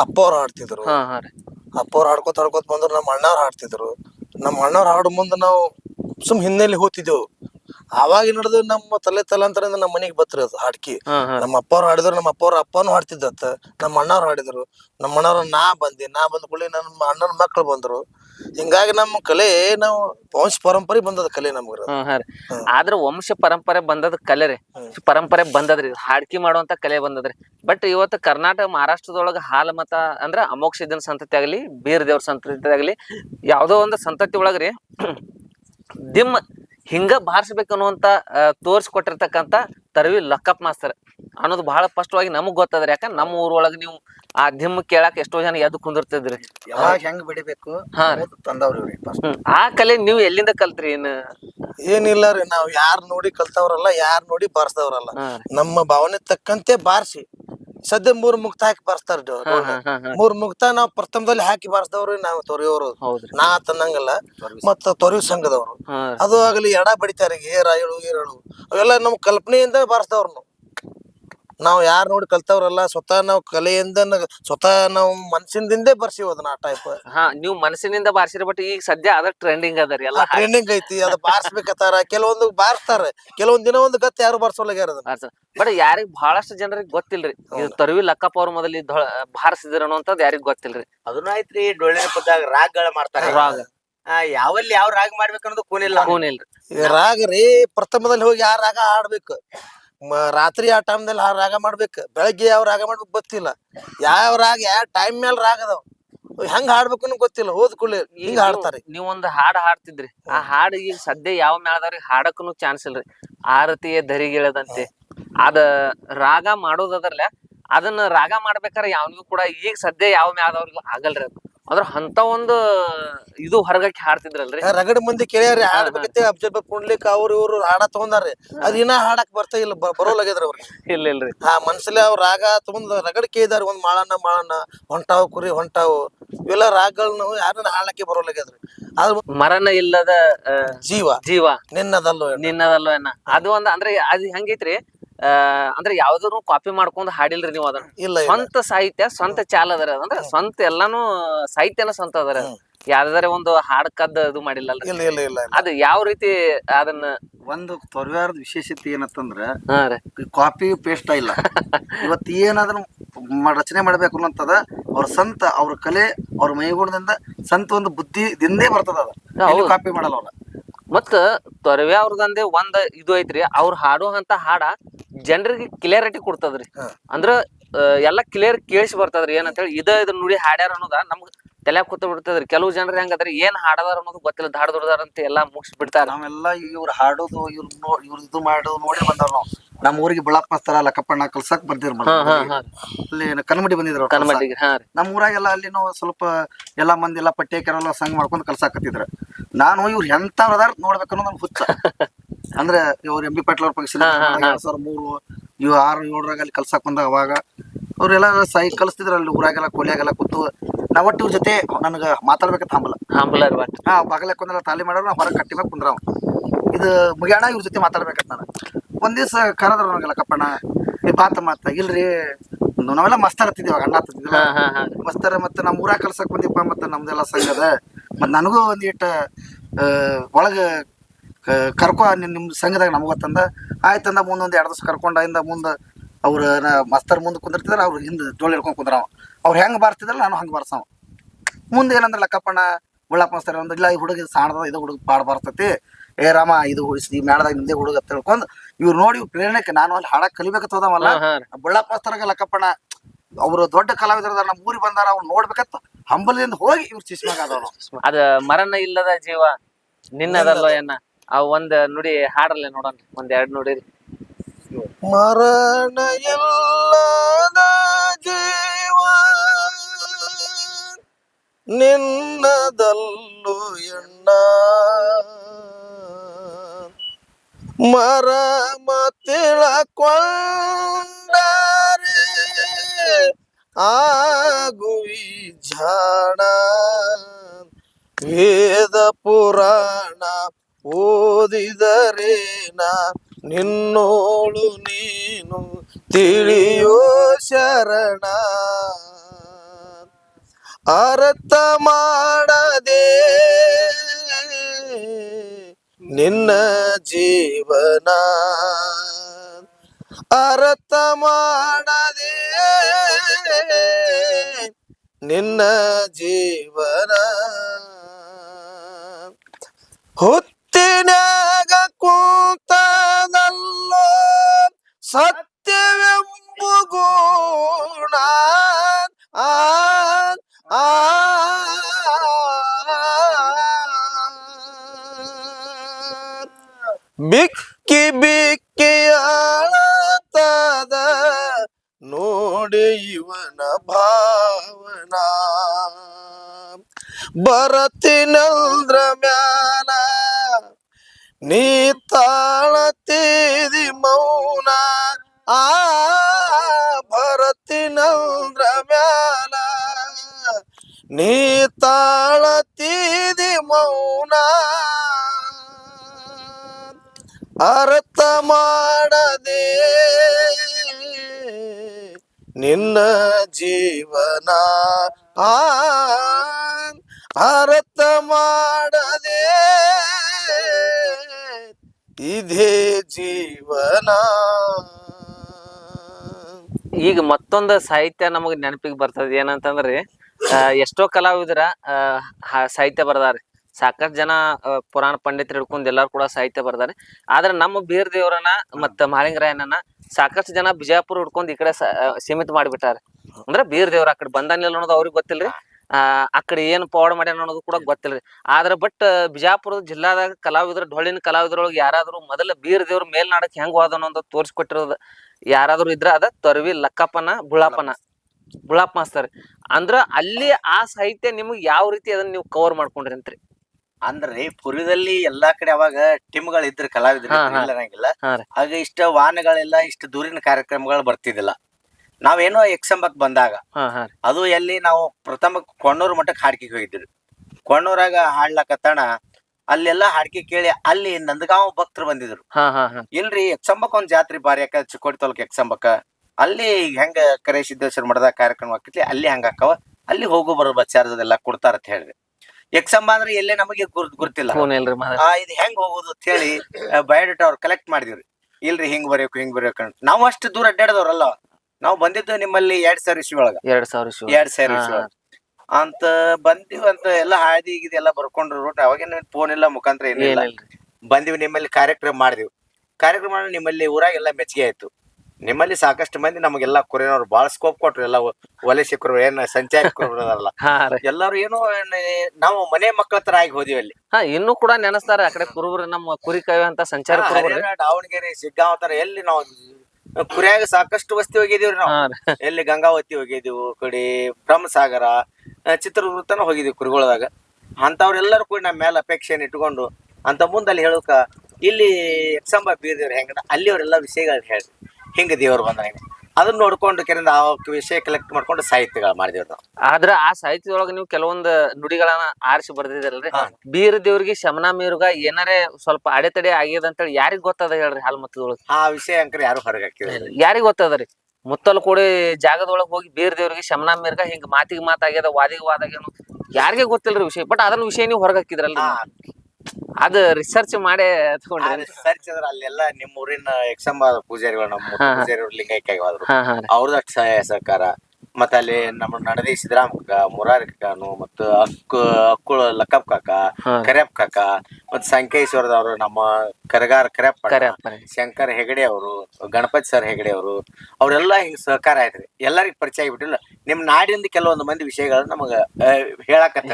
ಅಪ್ಪವ್ರು ಹಾಡ್ತಿದ್ರು. ಹಾ ಹಾ ರೀ. ಅಪ್ಪವ್ರು ಹಾಡ್ಕೊತ ಹಾಡ್ಕೊತ ಬಂದ್ರು ನಮ್ಮ ಅಣ್ಣವ್ರು ಹಾಡ್ತಿದ್ರು. ನಮ್ಮ ಅಣ್ಣವ್ರ ಹಾಡು ಮುಂದೆ ನಾವು ಸುಮ್ ಹಿನ್ನೆಲೆ ಹೋಗ್ತಿದ್ದೆವು. ಆವಾಗ ನಡೆದು ನಮ್ಮ ತಲೆ ತಲಾಂತರದಿಂದ ನಮ್ಮ ಮನೆಗೆ ಬತ್ರ ಅದು ಹಾಡ್ಕಿ. ಹಾ ಹಾ ನಮ್ಮ ಅಪ್ಪವ್ರು ಹಾಡಿದ್ರು ನಮ್ಮ ಅಪ್ಪವ್ರ ಅಪ್ಪನೂ ಹಾಡ್ತಿದ್ದತ್ತ. ನಮ್ಮ ಅಣ್ಣವ್ರು ಹಾಡಿದ್ರು. ನಮ್ಮ ಅಣ್ಣವ್ರ ನಾ ಬಂದೆ. ನಾ ಬಂದ ಕೂಡಲೇ ನನ್ನ ಅಣ್ಣನ ಮಕ್ಳು ಬಂದ್ರು. ಹಿಂಗಾಗಿ ನಮ್ಮ ಕಲೆ ನಾವು ವಂಶ ಪರಂಪರೆ ಬಂದದ ಕಲೆ ನಮ್ಗ ಆದ್ರೆ ಹಾ ರೀ. ಆದ್ರ ವಂಶ ಪರಂಪರೆ ಬಂದದ ಕಲೆ ರೀ. ಪರಂಪರೆ ಬಂದದ್ರಿ ಹಾಡ್ಕಿ ಮಾಡುವಂತ ಕಲೆ ಬಂದದ್ರಿ. ಬಟ್ ಇವತ್ತು ಕರ್ನಾಟಕ ಮಹಾರಾಷ್ಟ್ರದೊಳಗ ಹಾಲ ಮತ ಅಂದ್ರ ಅಮೋಕ್ಷ ಇದ್ದ ಸಂತತಿ ಆಗ್ಲಿ ಬೀರ್ ದೇವ್ರ ಸಂತತಿ ಆಗಲಿ ಯಾವ್ದೋ ಒಂದು ಸಂತತಿ ಒಳಗ್ರಿ ದಿಮ್ ಹಿಂಗ ಬಾರಿಸ್ಬೇಕು ಅನ್ನುವಂತ ತೋರಿಸ್ಕೊಟ್ಟಿರ್ತಕ್ಕಂತ ತರವಿ ಲಕ್ಕಪ್ಪ ಮಾಸ್ತರ್. ಅನ್ನೋದು ಬಹಳ ಸ್ಪಷ್ಟವಾಗಿ ನಮಗ್ ಗೊತ್ತದ್ರಿ. ಯಾಕಂದ್ರೆ ನಮ್ಮ ಊರೊಳಗ ನೀವು ಆ ದಿಮ್ಮ ಕೇಳಾಕ ಎಷ್ಟೋ ಜನ ಎದ್ದು ಕುಂದಿರ್ತಿದ್ರಿ. ಯಾವಾಗ ಹೆಂಗ್ ಬಿಡಿಬೇಕು ತಂದವ್ರಿ ಆ ಕಲೆ ನೀವು ಎಲ್ಲಿಂದ ಕಲ್ತ್ರಿ ಏನ್ ಏನಿಲ್ಲ ರೀ ನಾವ್ ಯಾರ್ ನೋಡಿ ಕಲ್ತವ್ರಲ್ಲ ಯಾರ್ ನೋಡಿ ಬಾರಿಸ್ದವ್ರಲ್ಲ. ನಮ್ಮ ಭಾವನೆ ತಕ್ಕಂತೆ ಬಾರಿಸಿ. ಸದ್ಯ ಮೂರ್ ಮುಕ್ತ ಹಾಕಿ ಬಾರಿಸ್ತಾರ ಮೂರ್ ಮುಕ್ತ ನಾವ್ ಪ್ರಥಮದಲ್ಲಿ ಹಾಕಿ ಬಾರಿಸಿದವ್ರು ನಾವ್ ತೊರೆಯೋರು ಹೌದ್ರಿ. ನಾ ತನ್ನಂಗಲ್ಲ ಮತ್ತ ತೊರೆಯು ಸಂಘದವ್ರು. ಅದು ಆಗಲಿ ಎಡ ಬಡಿತಾರೆ ಏರ ಏಳು ಏರಳು ಅವೆಲ್ಲ ನಮ್ ಕಲ್ಪನೆಯಿಂದ ಬಾರಿಸ್ದವ್ರು ನಾವು ಯಾರು ನೋಡಿ ಕಲ್ತವ್ರಲ್ಲ ಸ್ವತಃ ನಾವು ಕಲೆಯಿಂದ ಸ್ವತಃ ನಾವು ಮನಸ್ಸಿನಿಂದ ಬರ್ಸಿವ್ ಅದನ್ನ ಆ ಟೈಪ್ ಹಾ ನೀವು ಮನಸ್ಸಿನಿಂದ ಬಾರ್ಸಿರಿ ಬಟ್ ಈಗ ಸದ್ಯ ಅದ ಟ್ರೆಂಡಿಂಗ್ ಅದರಿ ಎಲ್ಲ ಟ್ರೆಂಡಿಂಗ್ ಐತಿ ಅದ್ ಬಾರ್ಸ್ಬೇಕತ್ತಾರ. ಕೆಲವೊಂದು ಬಾರ್ಸ್ತಾರ ಕೆಲವೊಂದ್ ದಿನ ಒಂದು ಗತ್ ಯಾರು ಬಾರ್ಸೋಲಾಗ್ಯಾರ ಅದನ್ನ. ಬಟ್ ಯಾರಿಗ್ ಬಹಳಷ್ಟು ಜನರಿಗೆ ಗೊತ್ತಿಲ್ರಿ. ಇದು ತರುವಿ ಲಕ್ಕಪ್ಪ ಅವ್ರ ಮೊದಲು ಬಾರಿಸಿದ್ರ ಅನ್ನೋಂಥದ್ದು ಯಾರಿಗ್ ಗೊತ್ತಿಲ್ರಿ. ಅದನ್ನ ಐತ್ರಿ ಡೊಳ್ಳಿನ ಪದ್ದಾಗ ರಾಗಗಳ ಮಾಡ್ತಾರೆ. ರಾಗ. ಆ, ಯಾವಲ್ಲಿ ಯಾವ ರಾಗ ಮಾಡ್ಬೇಕನ್ನೋದು ಕೂನಿಲ್ಲ ಕೂನಿಲ್ರಿ. ರಾಗ ರೀ ಪ್ರಥಮದಲ್ಲಿ ಹೋಗಿ ಆ ರಾಗ ಹಾಡ್ಬೇಕು. ಮ- ರಾತ್ರಿ ಆ ಟೈಮ್ದಲ್ಲಿ ಆ ರಾಗ ಮಾಡ್ಬೇಕು. ಬೆಳಗ್ಗೆ ಯಾವ ರಾಗ ಮಾಡ್ಬೇಕು ಗೊತ್ತಿಲ್ಲ. ಯಾವ ರಾಗ ಯಾವ ಟೈಮ್ ಮೇಲೆ ರಾಗ ಅದಾವ. ಹೆಂಗ್ ಹಾಡ್ಬೇಕು ಗೊತ್ತಿಲ್ಲ. ಹೋದ್ ಕೂಡಲೇ ಹಿಂಗ ಹಾಡ್ತಾರೆ. ನೀವ್ ಹಾಡು ಹಾಡ್ ಹಾಡ್ತಿದ್ರಿ. ಆ ಹಾಡು ಈಗ ಸದ್ಯ ಯಾವ ಮೇಳದವ್ರಿಗೆ ಹಾಡಕ್ಕೂ ಚಾನ್ಸ್ ಇಲ್ರಿ. ಆರತಿಯ ದರಿಗಿಳದಂತೆ ಅದ ರಾಗ ಮಾಡೋದದ್ರಲ್ಲ ಅದನ್ನ ರಾಗ ಮಾಡ್ಬೇಕಾರ ಯಾವನಿಗೂ ಕೂಡ ಈಗ ಸದ್ಯ ಯಾವ ಮೇಳದವ್ರಿಗೂ ಆಗಲ್ರಿ ಅದು. ಅದ್ರ ಅಂತ ಒಂದು ಇದು ಹೊರಗಕ್ಕೆ ಹಾಡ್ತಿದ್ರಲ್ರಿ ರಗಡ್ ಮಂದಿ ಕೇಳ್ಯಾರಿ ಹಾಡ್ಬೇಕಂತ ಅಬ್ಜರ್ಬ್ ಕುಂಡ್ಲಿಕ್ ಅವ್ರು ಇವ್ರು ಹಾಡ ತಗೊಂಡಾರ್ರಿ. ಅದ್ ಇನ್ನ ಹಾಡಕ್ ಬರ್ತಾ ಇಲ್ಲ ಬರೋಲಾಗ್ಯದ್ರ ಅವ್ರಿಗೆ ಇಲ್ಲ ಇಲ್ರಿ. ಆ ಮನ್ಸಲ್ಲಿ ಅವ್ರ ರಾಗ ತಗೊಂಡ್ ರಗಡ್ ಕೇಳಿದಾರ ಒಂದ್ ಮಾಳಣ್ಣ ಮಾಳಣ್ಣ ಹೊಂಟಾವು ಕುರಿ ಹೊಂಟಾವು. ಇವೆಲ್ಲ ರಾಗಗಳನ್ನ ಯಾರನ್ನ ಹಾಡಕ್ಕೆ ಬರೋಲಾಗ್ಯದ್ರಿ ಅದ್ರ ಮರಣ ಇಲ್ಲದ ಜೀವ. ಜೀವ. ನಿನ್ನದಲ್ಲೋ ನಿನ್ನದಲ್ಲೋ ಏನ ಅದು ಒಂದ್ ಅಂದ್ರೆ ಅದ್ ಹೆಂಗೈತ್ರಿ ಅಂದ್ರೆ ಯಾವ್ದನ್ನು ಕಾಪಿ ಮಾಡ್ಕೊಂಡು ಹಾಡಿಲ್ರಿ ನೀವು ಅದನ್ನ. ಇಲ್ಲ. ಸ್ವಂತ ಸಾಹಿತ್ಯ ಸ್ವಂತ ಚಾಲ ಅದರ ಅಂದ್ರೆ ಸ್ವಂತ ಎಲ್ಲಾನು ಸಾಹಿತ್ಯನ ಸ್ವಂತ ಅದರ. ಯಾವ್ದಾದ್ರೆ ಒಂದು ಹಾಡ್ ಕದ್ದ ಇದು ಮಾಡಿಲ್ಲ ಇಲ್ಲ ಇಲ್ಲ. ಅದು ಯಾವ ರೀತಿ ಅದನ್ನ ಒಂದು ತೊರವ್ಯಾರದ ವಿಶೇಷತೆ ಏನಂತಂದ್ರ ಹಾ ಕಾಪಿ ಪೇಸ್ಟ್ ಇಲ್ಲ. ಇವತ್ತು ಏನಾದ್ರೂ ರಚನೆ ಮಾಡ್ಬೇಕು ಅನ್ನೋದ ಅವ್ರ ಸಂತ ಅವ್ರ ಕಲೆ ಅವ್ರ ಮೈಗುಣದಿಂದ ಸಂತ ಒಂದು ಬುದ್ಧಿದಿಂದೇ ಬರ್ತದ ಅದು. ಕಾಪಿ ಮಾಡಲ್ಲ ಅವ್ರ ಮತ್ತ ತೊರವೆ ಅವ್ರದಂದೇ ಒಂದ್ ಇದು ಐತ್ರಿ. ಅವ್ರ ಹಾಡುವಂತ ಹಾಡ ಜನರಿಗೆ ಕ್ಲಿಯರಿಟಿ ಕೊಡ್ತದ್ರಿ. ಅಂದ್ರ ಎಲ್ಲಾ ಕ್ಲಿಯರ್ ಕೇಳಿಸಿ ಬರ್ತದ್ರಿ. ಏನಂತೇಳಿ ಇದ ಇದನ್ನ ನುಡಿ ಹಾಡ್ಯಾರ ಅನ್ನೋದ ನಮ್ಗೆ ತಲೆ ಕೂತ ಬಿಡ್ತದ್ರಿ. ಕೆಲವು ಜನರು ಹೆಂಗದ್ರಿ ಏನ್ ಹಾಡದಾರ ಅನ್ನೋದು ಗೊತ್ತಿಲ್ಲ ದಾಡ್ ದುಡ್ದಾರ ಅಂತ ಎಲ್ಲಾ ಮುಗಿಸ್ ಬಿಡ್ತಾರ. ನಾವೆಲ್ಲ ಇವ್ರು ಹಾಡೋದು ಇವ್ರ ಇವ್ರ ಇವ್ರು ಇದು ಮಾಡೋದು ನೋಡಿ ಬಂದವ್ರು ನಾವು. ನಮ್ಮ ಊರಿಗೆ ಬಿಳಪ್ಪ ಮಸ್ತಾರ ಲಕ್ಕಪ್ಪಣ್ಣ ಕಲ್ಸಕ್ ಬಂದಿರ್. ಹಾ ಅಲ್ಲಿ ಕನ್ಮಡಿ ಬಂದಿದ್ರು ರೀ. ನಮ್ಮ ಊರಾಗೆಲ್ಲ ಅಲ್ಲಿನೂ ಸ್ವಲ್ಪ ಎಲ್ಲಾ ಮಂದಿ ಎಲ್ಲಾ ಪಟ್ಟಿ ಕೆರೆಲ್ಲ ಸಂಘ ಮಾಡ್ಕೊಂಡು ಕಲ್ಸಾಕತ್ತಿದ್ರ. ನಾನು ಇವ್ರು ಎಂತ ಅದಾರ ನೋಡ್ಬೇಕನ್ನೋ ನನ್ಗೆ ಹುಚ್ಚ. ಅಂದ್ರೆ ಇವ್ರು ಎಂ ಬಿ ಪಾಟೀಲ್ ಅವ್ರ ಪಕ್ಷ. ಎರಡ್ ಸಾವಿರ ಮೂರು ಇವ್ ಆರು ಏಳರಾಗ ಅಲ್ಲಿ ಕಲ್ಸಕ್ ಬಂದಾಗ ಅವಾಗ ಅವ್ರೆಲ್ಲ ಸೈ ಕಲಿಸ್ತಿದ್ರು ಅಲ್ಲಿ ಊರಾಗೆಲ್ಲ ಕೊಲಿಯಾಗೆಲ್ಲ ಕೂತು ನಾ ಒಟ್ಟು ಇವ್ರ ಜೊತೆ ನನಗೆ ಮಾತಾಡ್ಬೇಕಂತ ಹಂಬಲ. ಹಂಬಲ ಹಾ ಬಾಗಲ ಕುಂದ್ರ ತಾಲಿ ಮಾಡೋರು ನಾ ಹೊರಗೆ ಕಟ್ಟಿ ಮೇಲೆ ಕುಂದ್ರವ ಇದು ಮುಗ್ಯಾಣ ಇವ್ರ ಜೊತೆ ಮಾತಾಡ್ಬೇಕಂತ ನಾನು. ಒಂದ್ ದಿವ್ಸ ಕರೆದ್ರು ನನಗೆಲ್ಲ ಕಪ್ಪಣ್ಣ ಈ ಬಾತ ಮಾತ ಇಲ್ರಿ ನಾವೆಲ್ಲ ಮಸ್ತಾರ ಹತ್ತಿದ್ವಿ ಇವಾಗ ಅಣ್ಣ ಹತ್ತಿದ್ವಿ ಮಸ್ತಾರ ಮತ್ತೆ ನಮ್ಮ ಊರಾಗ ಕಲ್ಸಕ್ ಬಂದಿಪ್ಪ ಮತ್ತೆ ನಮ್ದೆಲ್ಲ ಸಂಘದ ಅದ. ಮತ್ತೆ ನನಗೂ ಒಂದಿಟ್ಟು ಒಳಗ ಕರ್ಕೊ ನಿಮ್ ಸಂಘದಾಗ ಸಂಘದಾಗ ಗೊತ್ತಂದ ಆಯ್ತಂದ ಮುಂದೊಂದು ಎರಡು ದಿವಸ ಕರ್ಕೊಂಡ ಮುಂದೆ ಅವ್ರ ಮಸ್ತರ್ ಮುಂದೆ ಕುಂದಿರ್ತಿದ್ರ ಅವ್ರು ಹಿಂದೆ ಡೋಳಿ ಹಿಡ್ಕೊಂಡು ಕುಂದ್ರವ. ಅವ್ರು ಹೆಂಗ್ ಬಾರ್ತಿದ್ರಲ್ಲ ನಾನು ಹಂಗೆ ಬಾರ್ಸವ ಮುಂದೆ ಏನಂದ್ರೆ ಲಕ್ಕಪ್ಪಣ್ಣ ಉಳ್ಳಪ್ಪ ಮಸ್ತರ್ ಅಂದ್ರ ಇಲ್ಲ ಈ ಹುಡುಗ ಸಾಣದ ಇದು ಹುಡುಗ ಪಾಡ್ ಬರ್ತೈತಿ ಏ ರಾಮ ಇದು ಹುಡಿಸಿ ಈ ಮೇಳದಾಗ ನಿಮ್ದೇ ಹುಡುಗ ಅಂತ ತಿಳ್ಕೊಂಡ್ ಇವ್ರು ನೋಡಿ ಇವ್ರ್ ಪ್ರೇರಣೆಗೆ ನಾನು ಅಲ್ಲಿ ಹಾಡ ಕಲಿಬೇಕಂತ ಹೋದವಲ್ಲ ಹಾ, ಹಾ. ರೀ. ಬಳ್ಳಪ್ಪ ಮಸ್ತರಾಗ ಲಕ್ಕಪ್ಪಣ್ಣ ಅವರು ದೊಡ್ಡ ಕಲಾವಿದರ ನಮ್ಮ ಊರಿಗೆ ಬಂದಾರ ಅವ್ರು ನೋಡ್ಬೇಕಂತ ಹಂಬಲದಿಂದ ಹೋಗಿ ಇವ್ರು ಚಿಸ್ಮಾಗ ಅದ ಮರಣ ಇಲ್ಲದ ಜೀವ ನಿನ್ನದಲ್ಲ ಏನ? ಆ ಒಂದ್ ನುಡಿ ಹಾಡಲ್ಲ ನೋಡೋಣ, ಒಂದ್ ಎರಡ್ ನುಡಿ ಮರಣ ಎಲ್ಲದ ಜೀವ ನಿನ್ನದಲ್ಲು ಎಣ್ಣ. ಮರ ತಿಳಕೊಂಡರೆ ಆಗುವಿ ಝಾಣ. ವೇದ ಪುರಾಣ ಓದಿದರೇನ ನಿನ್ನೋಳು ನೀನು ತಿಳಿಯೋ ಶರಣ. ಅರ್ಥ ಮಾಡದೆ ನಿನ್ನ ಜೀವನ. ಅರ್ಥ ಮಾಡದೆ ನಿನ್ನ ಜೀವನ. ಹುತ್ತಿನಾಗ ಕೂತದಲ್ಲೋ ಸತ್ಯವೆಂಬು ಗುಣ ಆ ಬಿಕ್ಕಿ ಆಳತದ ನೋಡಿ ಇವನ ಭಾವನಾ. ಬರತಿನಂದ್ರ ಮ್ಯಾಲ ನೀ ತಾಳತೀದಿ ಮೌನ, ಆ ಭರತಿನಂದ್ರ ಮ್ಯಾಲ. ನೀ ತಾಳತೀದಿ ಮೌನ, ಅರ್ಥ ಮಾಡದೆ ನಿನ್ನ ಜೀವನ. ಆ ಅರ್ಥ ಮಾಡದೆ ಇದೇ ಜೀವನ. ಈಗ ಮತ್ತೊಂದು ಸಾಹಿತ್ಯ ನಮಗ್ ನೆನಪಿಗೆ ಬರ್ತದ. ಏನಂತಂದ್ರೆ ಎಷ್ಟೋ ಕಲಾವಿದರ ಸಾಹಿತ್ಯ ಬರ್ದಾರಿ. ಸಾಕಷ್ಟು ಜನ ಪುರಾಣ ಪಂಡಿತರು ಹಿಡ್ಕೊಂಡು ಎಲ್ಲಾರು ಕೂಡ ಸಾಹಿತ್ಯ ಬರ್ದಾರೆ. ಆದ್ರೆ ನಮ್ಮ ಬೀರ್ ದೇವರನ್ನ ಮತ್ತ ಮಾಳಿಂಗರಾಯನನ್ನ ಸಾಕಷ್ಟು ಜನ ಬಿಜಾಪುರ ಹುಡ್ಕೊಂಡು ಈ ಕಡೆ ಸೀಮಿತ ಮಾಡಿಬಿಟ್ಟಾರೆ. ಅಂದ್ರೆ ಬೀರ್ ದೇವ್ರ ಆ ಕಡೆ ಬಂದಿಲ್ಲ ಅನ್ನೋದು ಅವ್ರಿಗೆ ಗೊತ್ತಿಲ್ರಿ. ಆ ಕಡೆ ಏನ್ ಪವಾಡ ಮಾಡ್ಯಾನ ಅನ್ನೋದು ಕೂಡ ಗೊತ್ತಿಲ್ರಿ. ಆದ್ರ ಬಟ್ ಬಿಜಾಪುರದ ಜಿಲ್ಲಾದಾಗ ಕಲಾವಿದ್ರ ಡೊಳ್ಳಿನ ಕಲಾವಿದ್ರೊಳಗೆ ಯಾರಾದ್ರೂ ಮೊದಲ ಬೀರ್ ದೇವ್ರ ಮೇಲ್ನಾಡಕ್ ಹೆಂಗ್ ಹೋದ ಅನ್ನೋದು ತೋರಿಸ್ಕೊಟ್ಟಿರೋದು ಯಾರಾದ್ರೂ ಇದ್ರ ಅದ ತರ್ವಿ ಲಕ್ಕಪ್ಪನ ಬುಳಾಪನ ಬುಳಾಪ ಮಾಸ್ತರ್. ಅಂದ್ರ ಅಲ್ಲಿ ಆ ಸಾಹಿತ್ಯ ನಿಮ್ಗೆ ಯಾವ ರೀತಿ ಅದನ್ನ ನೀವು ಕವರ್ ಮಾಡ್ಕೊಂಡ್ರಿ ಅಂತ್ರಿ? ಅಂದ್ರೆ ಪುರಿದಲ್ಲಿ ಎಲ್ಲಾ ಕಡೆ ಅವಾಗ ಟೀಮ್ಗಳು ಕಲಾವಿದ್ರೆ ಕಲಾವಿದ್ರು ಹಾ, ಇದ್ರು, ಹಾ. ಇಲ್ಲ ಅನ್ನಂಗಿಲ್ಲ ಹಾ ರೀ. ಆಗ ಇಷ್ಟ ವಾಹನಗಳೆಲ್ಲ ಇಷ್ಟ ದೂರಿನ ಕಾರ್ಯಕ್ರಮಗಳು ಬರ್ತಿದ್ದಿಲ್ಲ. ನಾವೇನೋ ಎಕ್ಸಂಬಕ್ ಬಂದಾಗ ಹಾ ಹಾ ರೀ. ಅದು ಎಲ್ಲಿ ನಾವು ಪ್ರಥಮ ಕೊಣ್ಣೂರು ಮಠಕ್ಕೆ ಹಾಡ್ಕಿಗೆ ಹೋಗಿದ್ರಿ ಕೊಣ್ಣೂರಾಗ ಹಾಡ್ಲಕತ್ತಣ ಅಲ್ಲೆಲ್ಲ ಹಾಡ್ಕಿ ಕೇಳಿ ಅಲ್ಲಿ ನಂದಗಾಂವ್ ಭಕ್ತರು ಬಂದಿದ್ರು. ಹಾ ಹಾ ಹಾ. ಇಲ್ರಿ ಎಕ್ಸಂಬಕ್ ಒಂದ್ ಜಾತ್ರೆ ಬಾರಿ ಯಾಕ ಚಿಕ್ಕೋಡಿ ತಾಲೂಕ್ ಎಕ್ಸಂಬಕ. ಅಲ್ಲಿ ಹೆಂಗ ಕರೆ ಸಿದ್ದೇಶ್ವರ ಮಠದಾಗ ಕಾರ್ಯಕ್ರಮ ಆಕೈತಿ ಅಲ್ಲಿ ಹಂಗ ಆಕ್ಕವ ಅಲ್ಲಿ ಹೋಗು ಬರೋ ಬಸ್ ಎಲ್ಲ ಕೊಡ್ತಾರ ಅಂತ ಹೇಳ್ರಿ. ಎಕ್ಸಂಬ ಅಂದ್ರೆ ಎಲ್ಲೇ ನಮಗೆ ಗುರ್ ಗುರ್ತಿಲ್ಲ. ಫೋನ್ ಇಲ್ರಿ ಮಾ ಆ ಇದು ಹೆಂಗ್ ಹೋಗೋದು ಅಂತ ಹೇಳಿ ಬಯೋಡೇಟಾ ಅವ್ರು ಕಲೆಕ್ಟ್ ಮಾಡಿದಿವ್ರಿ. ಇಲ್ರಿ ಹಿಂಗ್ ಬರಬೇಕು ಹಿಂಗ್ ಬರಬೇಕು ಅಂತ. ನಾವು ಅಷ್ಟು ದೂರ ಅಡ್ಡಾಡದವ್ರಲ್ಲ. ನಾವು ಬಂದಿದ್ದು ನಿಮ್ಮಲ್ಲಿ ಎರಡ್ ಸಾವಿರ ಇಸ್ವಿ ಒಳಗ. ಎರಡ್ ಸಾವಿರ ಇಸ್ವಿ ಎರಡ್ ಸಾವಿರ ಇಸ್ವಿ ಅಂತ ಬಂದಿವ್ ಅಂತ ಎಲ್ಲ ಹಾದಿ ಇದೆಲ್ಲ ಎಲ್ಲ ಬರ್ಕೊಂಡ್ರು ರೂಟ್ ಅವಾಗೇನ ಫೋನ್ ಇಲ್ಲ ಮುಖಾಂತರ ಏನಿಲ್ಲ. ಬಂದಿವಿ ನಿಮ್ಮಲ್ಲಿ ಕಾರ್ಯಕ್ರಮ ಮಾಡಿದ್ವಿ. ಕಾರ್ಯಕ್ರಮ ಮಾಡಿ ನಿಮ್ಮಲ್ಲಿ ಊರಾಗೆಲ್ಲ ಮೆಚ್ಚುಗೆ ಆಯ್ತು. ನಿಮ್ಮಲ್ಲಿ ಸಾಕಷ್ಟು ಮಂದಿ ನಮಗೆಲ್ಲ ಕುರಿನವ್ರು ಬಹಳ ಸ್ಕೋಪ್ ಕೊಟ್ರು. ಎಲ್ಲ ಒಲೆ ಸಿಕ್ಕರು ಏನ್ ಸಂಚಾರಿ ಅದಾರಲ್ಲ ಎಲ್ಲಾರು ಏನು ನಾವು ಮನೆ ಮಕ್ಕಳ ತರ ಆಗಿ ಹೋದಿವಿ ಅಲ್ಲಿ. ಇನ್ನು ಇನ್ನೂ ಕೂಡ ನೆನಸ್ತಾರ. ಆ ಕಡೆ ಕುರುಬರು ನಮ್ಮ ಕುರಿ ಕಾಯುವಂತ ಸಂಚಾರ ಹಾ, ದಾವಣಗೆರೆ ಸಿಗ್ಗಾಂವ್ ತರ ಎಲ್ಲಿ ನಾವು ಕುರಿಯಾಗ ಸಾಕಷ್ಟು ವಸ್ತಿ ಹೋಗಿದೀವ್ರಿ ನಾವು. ಎಲ್ಲಿ ಗಂಗಾವತಿ ಹೋಗಿದ್ದೀವಿ ಕಡೆ ಬ್ರಹ್ಮಸಾಗರ ಚಿತ್ರದುರ್ಗತನ ಚಿತ್ರದುರ್ಗ ಕುರಿಗಳದಾಗ. ಅಂಥವ್ರೆಲ್ಲರೂ ಕೂಡ ನಮ್ಮ ಮೇಲೆ ಅಪೇಕ್ಷೆಯನ್ನು ಇಟ್ಕೊಂಡು ಅಂತ ಮುಂದೆ ಅಲ್ಲಿ ಹೇಳೋಕ ಇಲ್ಲಿ ಎಕ್ಸಂಬ ಬೀರ್ದೇವ್ರಿ ಹೆಂಗ ಅಲ್ಲಿ ಅವರೆಲ್ಲ ವಿಷಯಗಳು ಹೇಳಿ ಹಿಂಗ ದೇವ್ರು ಬಂದ ಅದನ್ನ ನೋಡ್ಕೊಂಡು ಕೆರಿಂದ ಆ ವಿಷಯ ಕಲೆಕ್ಟ್ ಮಾಡ್ಕೊಂಡು ಸಾಹಿತ್ಯಗಳ ಮಾಡಿದೇವ್ರಿ ನಾವು. ಆದ್ರ ಆ ಸಾಹಿತ್ಯದೊಳಗ ನೀವು ಕೆಲವೊಂದು ನುಡಿಗಳನ್ನ ಆರಿಸಿ ಬರ್ದಿದ್ರಲ್ರಿ ಬೀರ ದೇವ್ರಿಗೆ ಶಮನ ಮೀರುಗ ಏನಾರೇ ಸ್ವಲ್ಪ ಅಡೆತಡೆ ಆಗ್ಯದ ಅಂತೇಳಿ ಯಾರಿಗ್ ಗೊತ್ತದ ಹೇಳ್ರಿ ಹಾಲ್ ಮತ್ತದೊಳಗ ಆ ವಿಷಯ ಅಂಕರ್ ಯಾರು ಹೊರಗೆ ಹಾಕಿದ್ರು ಯಾರಿಗ್ ಗೊತ್ತದರಿ ಮುತ್ತಲ್ ಕೂಡಿ ಜಾಗದೊಳಗೆ ಹೋಗಿ ಬೀರ್ ದೇವ್ರಿಗೆ ಶಮನ ಮೀರ್ಗ ಹಿಂಗ ಮಾತಿಗೆ ಮಾತಾಗ್ಯದ ವಾದಿಗೆ ವಾದಾಗ್ಯನು ಯಾರಿಗೆ ಗೊತ್ತಿಲ್ರಿ ವಿಷಯ? ಬಟ್ ಅದನ್ನ ವಿಷಯ ನೀವು ಹೊರಗೆ ಹಾಕಿದ್ರಲ್ರಿ? ಅದ ರಿಸರ್ಚ್ ಮಾಡಿ ತಗೊಂಡ್ರಿ ರಿಸರ್ಚ್ ಅಂದ್ರೆ ಅಲ್ಲೆಲ್ಲ ನಿಮ್ಮ ಊರಿನ ಎಕ್ಸಂಬ ಪೂಜಾರಿಗಳು ನಮ್ಮ ಪೂಜಾರಿ ಹಾ. ಪೂಜಾರಿಗಳು ಲಿಂಗೈಕ್ಯ ಆದ್ರು. ಹಾ ಹಾ. ಅವ್ರದ್ದು ಸಹಾಯ ಸಹಕಾರ. ಮತ್ತ ಅಲ್ಲಿ ನಮ್ಮ ನಡದಿ ಸಿದ್ದರಾಮ ಕಾಕ ಮುರಾರಿ ಕಾಕನು ಮತ್ತು ಅಕ್ಕು ಅಕ್ಕುಳ ಲಕ್ಕಪ್ಪ ಕಾಕ ಕರೆಪ್ ಕಾಕಾ ಮತ್ತ ಸಂಕೇಶ್ವರದವರು ನಮ್ಮ ಕರಗಾರ ಕರ್ಯಪ್ಪ. ಶಂಕರ್ ಹೆಗಡೆ ಅವರು ಗಣಪತಿ ಸರ್ ಹೆಗಡೆ ಅವರು ಅವರೆಲ್ಲ ಹಿಂಗ್ ಸಹಕಾರ ಆಯ್ತ್ರಿ ಎಲ್ಲರಿಗೂ ಪರಿಚಯ ಆಗಿಬಿಟ್ಟಿಲ್ಲ. ನಿಮ್ ನಾಡಿಂದ ಕೆಲವೊಂದು ಮಂದಿ ವಿಷಯಗಳನ್ನ ನಮಗ ಹೇಳಾಕತ್ತ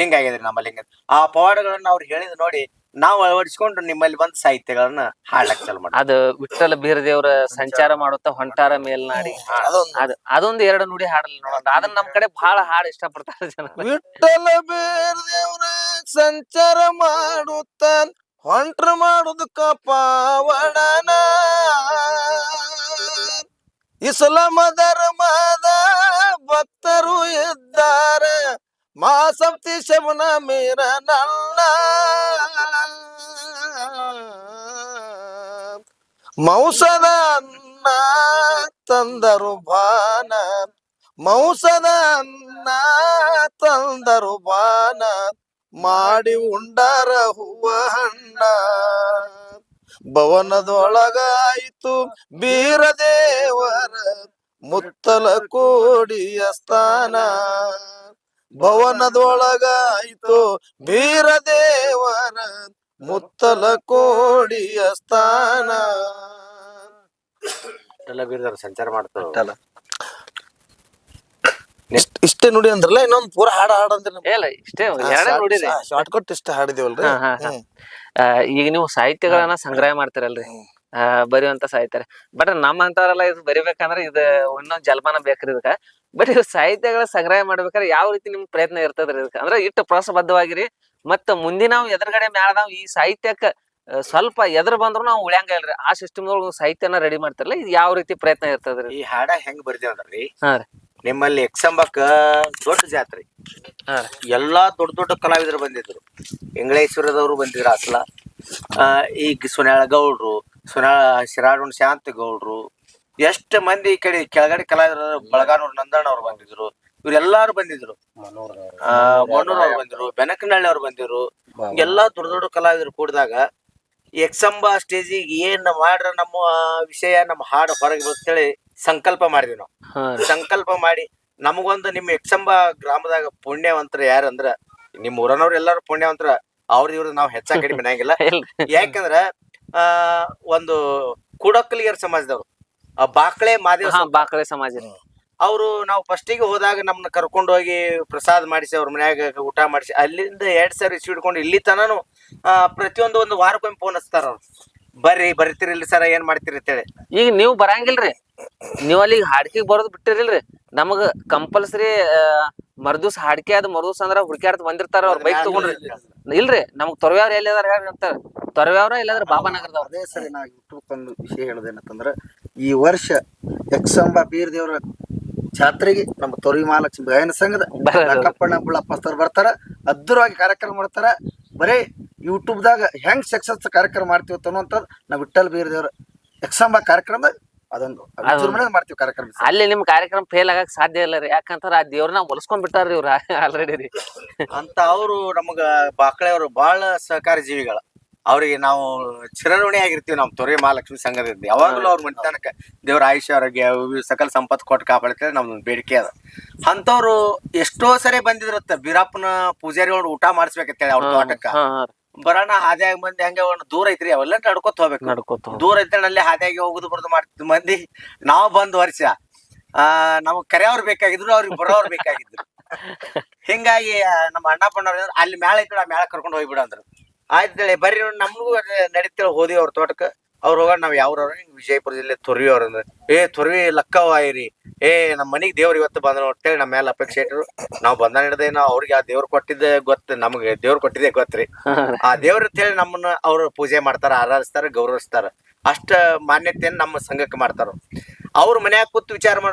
ಹಿಂಗಾಗ್ಯದ್ರಿ ನಮ್ಮಲ್ಲಿ ಹಿಂಗ. ಆ ಪವಾಡಗಳನ್ನ ಅವ್ರು ಹೇಳಿದ್ ನೋಡಿ ನಾವು ಅಳವಡಿಸ್ಕೊಂಡು ನಿಮ್ಮಲ್ಲಿ ಬಂದ ಸಾಹಿತ್ಯಗಳನ್ನ ಹಾಡಕ್ ಚಾಲು ಮಾಡಿ ಅದು ವಿಠಲ ಬೀರದೇವ್ರ ಸಂಚಾರ ಮಾಡುತ್ತಾ ಹೊಂಟಾರ ಮೇಲ್ನಾಡಿ. ಅದೊಂದು. ಅದ್ ಅದೊಂದು ಎರಡು ನುಡಿ ಹಾಡಲ್ಲ ನೋಡೋಣ ಅದನ್ನ ನಮ್ ಕಡೆ ಬಹಳ ಹಾಡು ಇಷ್ಟಪಡ್ತಾರೆ ಜನ ವಿಠಲ ಬೀರದೇವ್ರ ಸಂಚಾರ ಮಾಡುತ್ತ ಹೊಂಟ್ರ ಮಾಡುದಕ್ಕ ಪಾವಡನ. ಇಸ್ಲಾಮ ಧರ್ಮದ ಭಕ್ತರು ಇದ್ದಾರೆ. ಮಾಸಪ್ತಿ ಶಮನ ಮೀರ ನನ್ನ ಮೌಸದ ಅನ್ನ ತಂದರು ಬಾನ ಮೌಸದ ಅನ್ನ ತಂದರು ಬಾನ ಮಾಡಿ ಉಂಡರ ಹೂವ ಹಣ್ಣ. ಭವನದೊಳಗಾಯಿತು ಬೀರದೇವರ ಮುತ್ತಲ ಕೋಡಿಯ ಸ್ಥಾನ. ಭವನದೊಳಗಾಯಿತು ಬೀರದೇವರ ಮುತ್ತಲ ಕೋಡಿಯ ಸ್ಥಾನ. ಸಂಚಾರ ಮಾಡ್ತಾರಲ್ಲ ಇಷ್ಟ ಇಷ್ಟೇ ನುಡಿ ಅಂದ್ರಲ್ಲ ಇನ್ನೊಂದ್ ಪೂರ ಹಾಡ ಹಾಡಂದ್ರಿ ಇಲ್ಲ ಇಷ್ಟೇ ಎರಡೇ ನೋಡಿರಿ. ಶಾರ್ಟ್ ಕಟ್ ಇಷ್ಟ ಹಾಡಿದೇವಲ್ರಿ? ಈಗ ನೀವು ಸಾಹಿತ್ಯಗಳನ್ನ ಸಂಗ್ರಹ ಮಾಡ್ತಿರಲ್ರಿ. ಬರೆಯುವಂತ ಸಾಹಿತ್ಯ. ಬಟ್ ನಮ್ಮ ಅಂತವರೆಲ್ಲ ಇದು ಬರಿಬೇಕಂದ್ರೆ ಇದು ಇನ್ನೊಂದ್ ಜಲ್ಮಾನ ಬೇಕ್ರಿ ಇದಕ್ಕ. ಬಟ್ ಇವ್ ಸಾಹಿತ್ಯಗಳ ಸಂಗ್ರಹ ಮಾಡ್ಬೇಕಾದ್ರೆ ಯಾವ ರೀತಿ ನಿಮ್ ಪ್ರಯತ್ನ ಇರ್ತದ್ರಿ ಇದಕ್ಕೆ? ಅಂದ್ರೆ ಇಟ್ಟು ಪ್ರೋತ್ಸಾಹಬದ್ಧವಾಗಿರಿ ಮತ್ತ ಮುಂದಿನ ನಾವು ಎದುರುಗಡೆ ಮ್ಯಾಲ ಈ ಸಾಹಿತ್ಯಕ್ಕ ಸ್ವಲ್ಪ ಎದುರು ಬಂದ್ರು ನಾವು ಉಳ್ಯಾಂಗ ಇಲ್ರಿ. ಆ ಸಿಸ್ಟಮ್ ಸಾಹಿತ್ಯನ ರೆಡಿ ಮಾಡ್ತಾರಲ್ಲ ಇದು ಯಾವ ರೀತಿ ಪ್ರಯತ್ನ ಇರ್ತದ್ರಿ? ಈ ಹಾಡ ಹೆಂಗ್ ಬರ್ದೇವಂದ್ರಿ? ಹಾ ರೀ. ನಿಮ್ಮಲ್ಲಿ ಎಕ್ಸಂಬಕ್ಕ ದೊಡ್ಡ ಜಾತ್ರೆ. ಎಲ್ಲಾ ದೊಡ್ಡ ದೊಡ್ಡ ಕಲಾವಿದರು ಬಂದಿದ್ರು. ಇಂಗ್ಲೇಶ್ವರದವರು ಬಂದಿದ್ರು ಅಸಲ. ಈ ಈಗ ಸುನ್ಯಾಳ ಗೌಡ್ರು ಸುನ್ಯಾಳ ಶಿರಾಡೋಣ ಶಾಂತ ಗೌಡ್ರು ಎಷ್ಟ್ ಮಂದಿ ಈ ಕಡೆ ಕೆಳಗಡೆ ಕಲಾವಿದರು ಬಳಗಾನೂರ್ ನಂದಣ್ಣ ಅವ್ರು ಬಂದಿದ್ರು. ಇವ್ರೆಲ್ಲಾರು ಬಂದಿದ್ರು. ಆ ಮಣ್ಣೂರ್ ಅವ್ರು ಬಂದಿರು ಬೆನಕನಹಳ್ಳಿ ಅವ್ರು ಬಂದಿರು ಎಲ್ಲಾ ದೊಡ್ಡ ದೊಡ್ಡ ಕಲಾವಿದರು ಕೂಡಿದಾಗ ಎಕ್ಸಂಬ ಸ್ಟೇಜಿಗೆ ಏನ್ ಮಾಡ್ರ ನಮ್ಮ ವಿಷಯ ನಮ್ಮ ಹಾಡು ಹೊರಗೆ ಬರ್ತೇಳಿ ಸಂಕಲ್ಪ ಮಾಡಿದ್ವಿ ನಾವು. ಸಂಕಲ್ಪ ಮಾಡಿ ನಮಗೊಂದು ನಿಮ್ಮ ಎಕ್ಸಂಬ ಗ್ರಾಮದಾಗ ಪುಣ್ಯವಂತರ ಯಾರಂದ್ರ ನಿಮ್ ಊರನವ್ರು ಎಲ್ಲಾರು ಪುಣ್ಯವಂತರ ಅವ್ರದ್ ಇವ್ರದ್ದು ನಾವು ಹೆಚ್ಚ ಕಡಿಮೆ ಯಾಕಂದ್ರ ಆ ಒಂದು ಕುಡಕಲಿಗರ ಸಮಾಜದವ್ರು. ಬಾಕಳೆ ಮಾದೇವ ಹಾ ಬಾಕಳೆ ಸಮಾಜ. ಅವರು ನಾವು ಫಸ್ಟಿಗೆ ಹೋದಾಗ ನಮ್ಮನ್ನ ಕರ್ಕೊಂಡು ಹೋಗಿ ಪ್ರಸಾದ ಮಾಡಿಸಿ ಅವ್ರ ಮನ್ಯಾಗ ಊಟ ಮಾಡಿಸಿ ಅಲ್ಲಿಂದ ಎರಡ್ ಸಾವಿರ ಇಸ್ವಿ ಹಿಡ್ಕೊಂಡು ಇಲ್ಲಿ ತನನು ಪ್ರತಿಯೊಂದು ಒಂದು ವಾರಕ್ಕೊಮ್ಮೆ ಫೋನ್ ಹಚ್ತಾರ ಅವ್ರು. ಬರ್ರಿ ಬರ್ತೀರಿಲ್ರಿ ಸರ ಏನ್ ಮಾಡ್ತೀರಿ ಅಂತೇಳಿ. ಈಗ ನೀವು ಬರಂಗಿಲ್ರಿ. ನೀವ್ ಅಲ್ಲಿ ಹಾಡ್ಕಿ ಬರೋದು ಬಿಟ್ಟಿರಿಲ್ರಿ. ನಮಗ ಕಂಪಲ್ಸರಿ ಮರ್ದೂಸ್ ಹಾಡ್ಕೆ ಅದ್ ಮರ್ದೂಸ್ ಅಂದ್ರ ಹುಡ್ಕ್ಯಾಡ್ತ ಬಂದಿರ್ತಾರ ಅವ್ರ ಬೈಕ್ ತಗೊಂಡ್ರಿ. ಇಲ್ರಿ ನಮಗ್ ತೊರವ್ಯಾವ್ರ ಎಲ್ಲಿ ಅದಾರ ಹೇಳಿ ಅಂತಾರ. ತೊರವ್ಯಾವ್ರ ಇಲ್ಲಾಂದ್ರ ಬಾಬಾನಗರದವ್ರ. ಅದೇ ಸರಿ ನಾ ಯೂಟ್ಯೂಬ್ ಒಂದು ವಿಷಯ ಹೇಳೋದೇನಂತಂದ್ರೆ ಈ ವರ್ಷ ಯಕ್ಷಂಬ ಬೀರ್ ದೇವ್ರ ಜಾತ್ರೆಗೆ ನಮ್ಮ ತೊರಿ ಮಹಾಲಕ್ಷ್ಮಿ ಗಾಯನ ಸಂಘದ ಕಪ್ಪಣ್ಣ ಬುಳ್ಳಪ್ಪಸ್ತರ್ ಬರ್ತಾರ ಅದ್ದೂರವಾಗಿ ಕಾರ್ಯಕ್ರಮ ಮಾಡ್ತಾರ. ಬರೀ ಯೂಟ್ಯೂಬ್ದಾಗ ಹೆಂಗ್ ಸಕ್ಸಸ್ ಕಾರ್ಯಕ್ರಮ ಮಾಡ್ತೀವಿ ಅನ್ನುವಂಥದ್ದು ನಾವು ವಿಠಲ್ ಬೀರ್ ದೇವ್ರ ಯಕ್ಷಂಬ ಕಾರ್ಯಕ್ರಮ ಅದೊಂದು ಮಾಡ್ತೀವಿ ಕಾರ್ಯಕ್ರಮ. ಅಲ್ಲಿ ನಿಮ್ ಕಾರ್ಯಕ್ರಮ ಫೇಲ್ ಆಗಕ್ ಸಾಧ್ಯ ಇಲ್ಲ ರೀ. ಯಾಕಂತಾರ ಆ ದೇವ್ರನ್ನ ಹೊಲಸ್ಕೊಂಡ್ ಬಿಟ್ಟಾರ್ರಿ ಇವ್ರ ಆಲ್ರೆಡಿ ರೀ. ಅಂತ ಅವರು ನಮಗ ಬಾಕಳೆಯವರು ಬಹಳ ಸಹಕಾರಿ ಜೀವಿಗಳ. ಅವ್ರಿಗೆ ನಾವು ಚಿರಋಣಿ ಆಗಿರ್ತೀವಿ ನಮ್ಮ ತೊರೆ ಮಹಾಲಕ್ಷ್ಮಿ ಸಂಘದಿಂದ ಯಾವಾಗಲೂ ಅವ್ರ ಮನೆತನಕ ದೇವ್ರ ಆಯುಷ್ಯ ಆರೋಗ್ಯ ಸಕಲ ಸಂಪತ್ತು ಕೊಟ್ಟು ಕಾಪಾಡ್ತಾರೆ ನಮ್ದೊಂದು ಬೇಡಿಕೆ ಅದ. ಅಂತವ್ರು ಎಷ್ಟೋ ಸರಿ ಬಂದಿದ್ರತ್ತ. ಬೀರಪ್ಪನ ಪೂಜಾರಿಗಳು ಊಟ ಮಾಡಿಸ್ಬೇಕಂತೇಳಿ ಅವ್ರ ತೋಟಕ್ಕ. ಬರೋಣ ಹಾದಿಯಾಗಿ ಮಂದಿ ಹಂಗೆ ಒಂದು ದೂರ ಐತ್ರಿ ಅವೆಲ್ಲ ನಡ್ಕೊತ ಹೋಗ್ಬೇಕು. ನಡ್ಕೋತ ದೂರ ಐತೆ ಅಲ್ಲಿ ಹಾದಿಯಾಗಿ ಹೋಗುದು ಬರ್ದು ಮಾಡ್ತಿದ್ ಮಂದಿ ನಾವು ಬಂದ್ ವರ್ಷ. ಆ ನಮಗ್ ಕರೆಯವ್ರು ಬೇಕಾಗಿದ್ರು ಅವ್ರಿಗೆ ಬರೋರ್ ಬೇಕಾಗಿದ್ರು. ಹಿಂಗಾಗಿ ನಮ್ಮ ಅಣ್ಣ ಪಣ್ಣವ್ರು ಅಲ್ಲಿ ಮೇಳ ಐತಿ ಆ ಮೇಳ ಕರ್ಕೊಂಡು ಹೋಗ್ಬಿಡ ಅಂದ್ರು. ಆಯ್ತೇಳಿ, ಬರ್ರಿ ನೋಡಿ, ನಮಗೂ ನಡೀತೇಳಿ ಹೋದಿ ಅವ್ರ ತೋಟಕ್ಕೆ. ಅವ್ರು ಹೋಗ ನಾವ್ ಯಾವ್ರವ್ರ? ವಿಜಯಪುರ ಜಿಲ್ಲೆ ತೊರ್ವಿ ಅವ್ರ ಏ, ತೊರ್ವಿ ಲಕ್ಕವ ಆಯ್ರಿ ಏ ನಮ್ಮ ಮನಿಗ್ ದೇವ್ರ ಇವತ್ತು ಬಂದ್ರು ಅಂತೇಳಿ ನಮ್ಮ ಮೇಲೆ ಅಪೇಕ್ಷೆ ಇಟ್ಟರು ನಾವ್ ಬಂದ ಹಿಡ್ದೆ ನಾವು ಅವ್ರಿಗೆ ಆ ದೇವ್ರ ಕೊಟ್ಟಿದ್ದೆ ಗೊತ್ತ, ನಮ್ಗೆ ದೇವ್ರ ಕೊಟ್ಟಿದ್ದೆ ಗೊತ್ತ್ರಿ ಆ ದೇವ್ರ ಅಂತೇಳಿ ನಮ್ಮನ್ನ ಅವ್ರು ಪೂಜೆ ಮಾಡ್ತಾರ, ಆರಾಧಿಸ್ತಾರ, ಗೌರವಿಸ್ತಾರ. ಅಷ್ಟ ಮಾನ್ಯತೆಯನ್ನ ನಮ್ಮ ಸಂಘಕ್ಕೆ ಮಾಡ್ತಾರ ಅವ್ರ ಮನ್ಯಾಗ ಕೂತ್ ವಿಚಾರ ಮಾಡೋ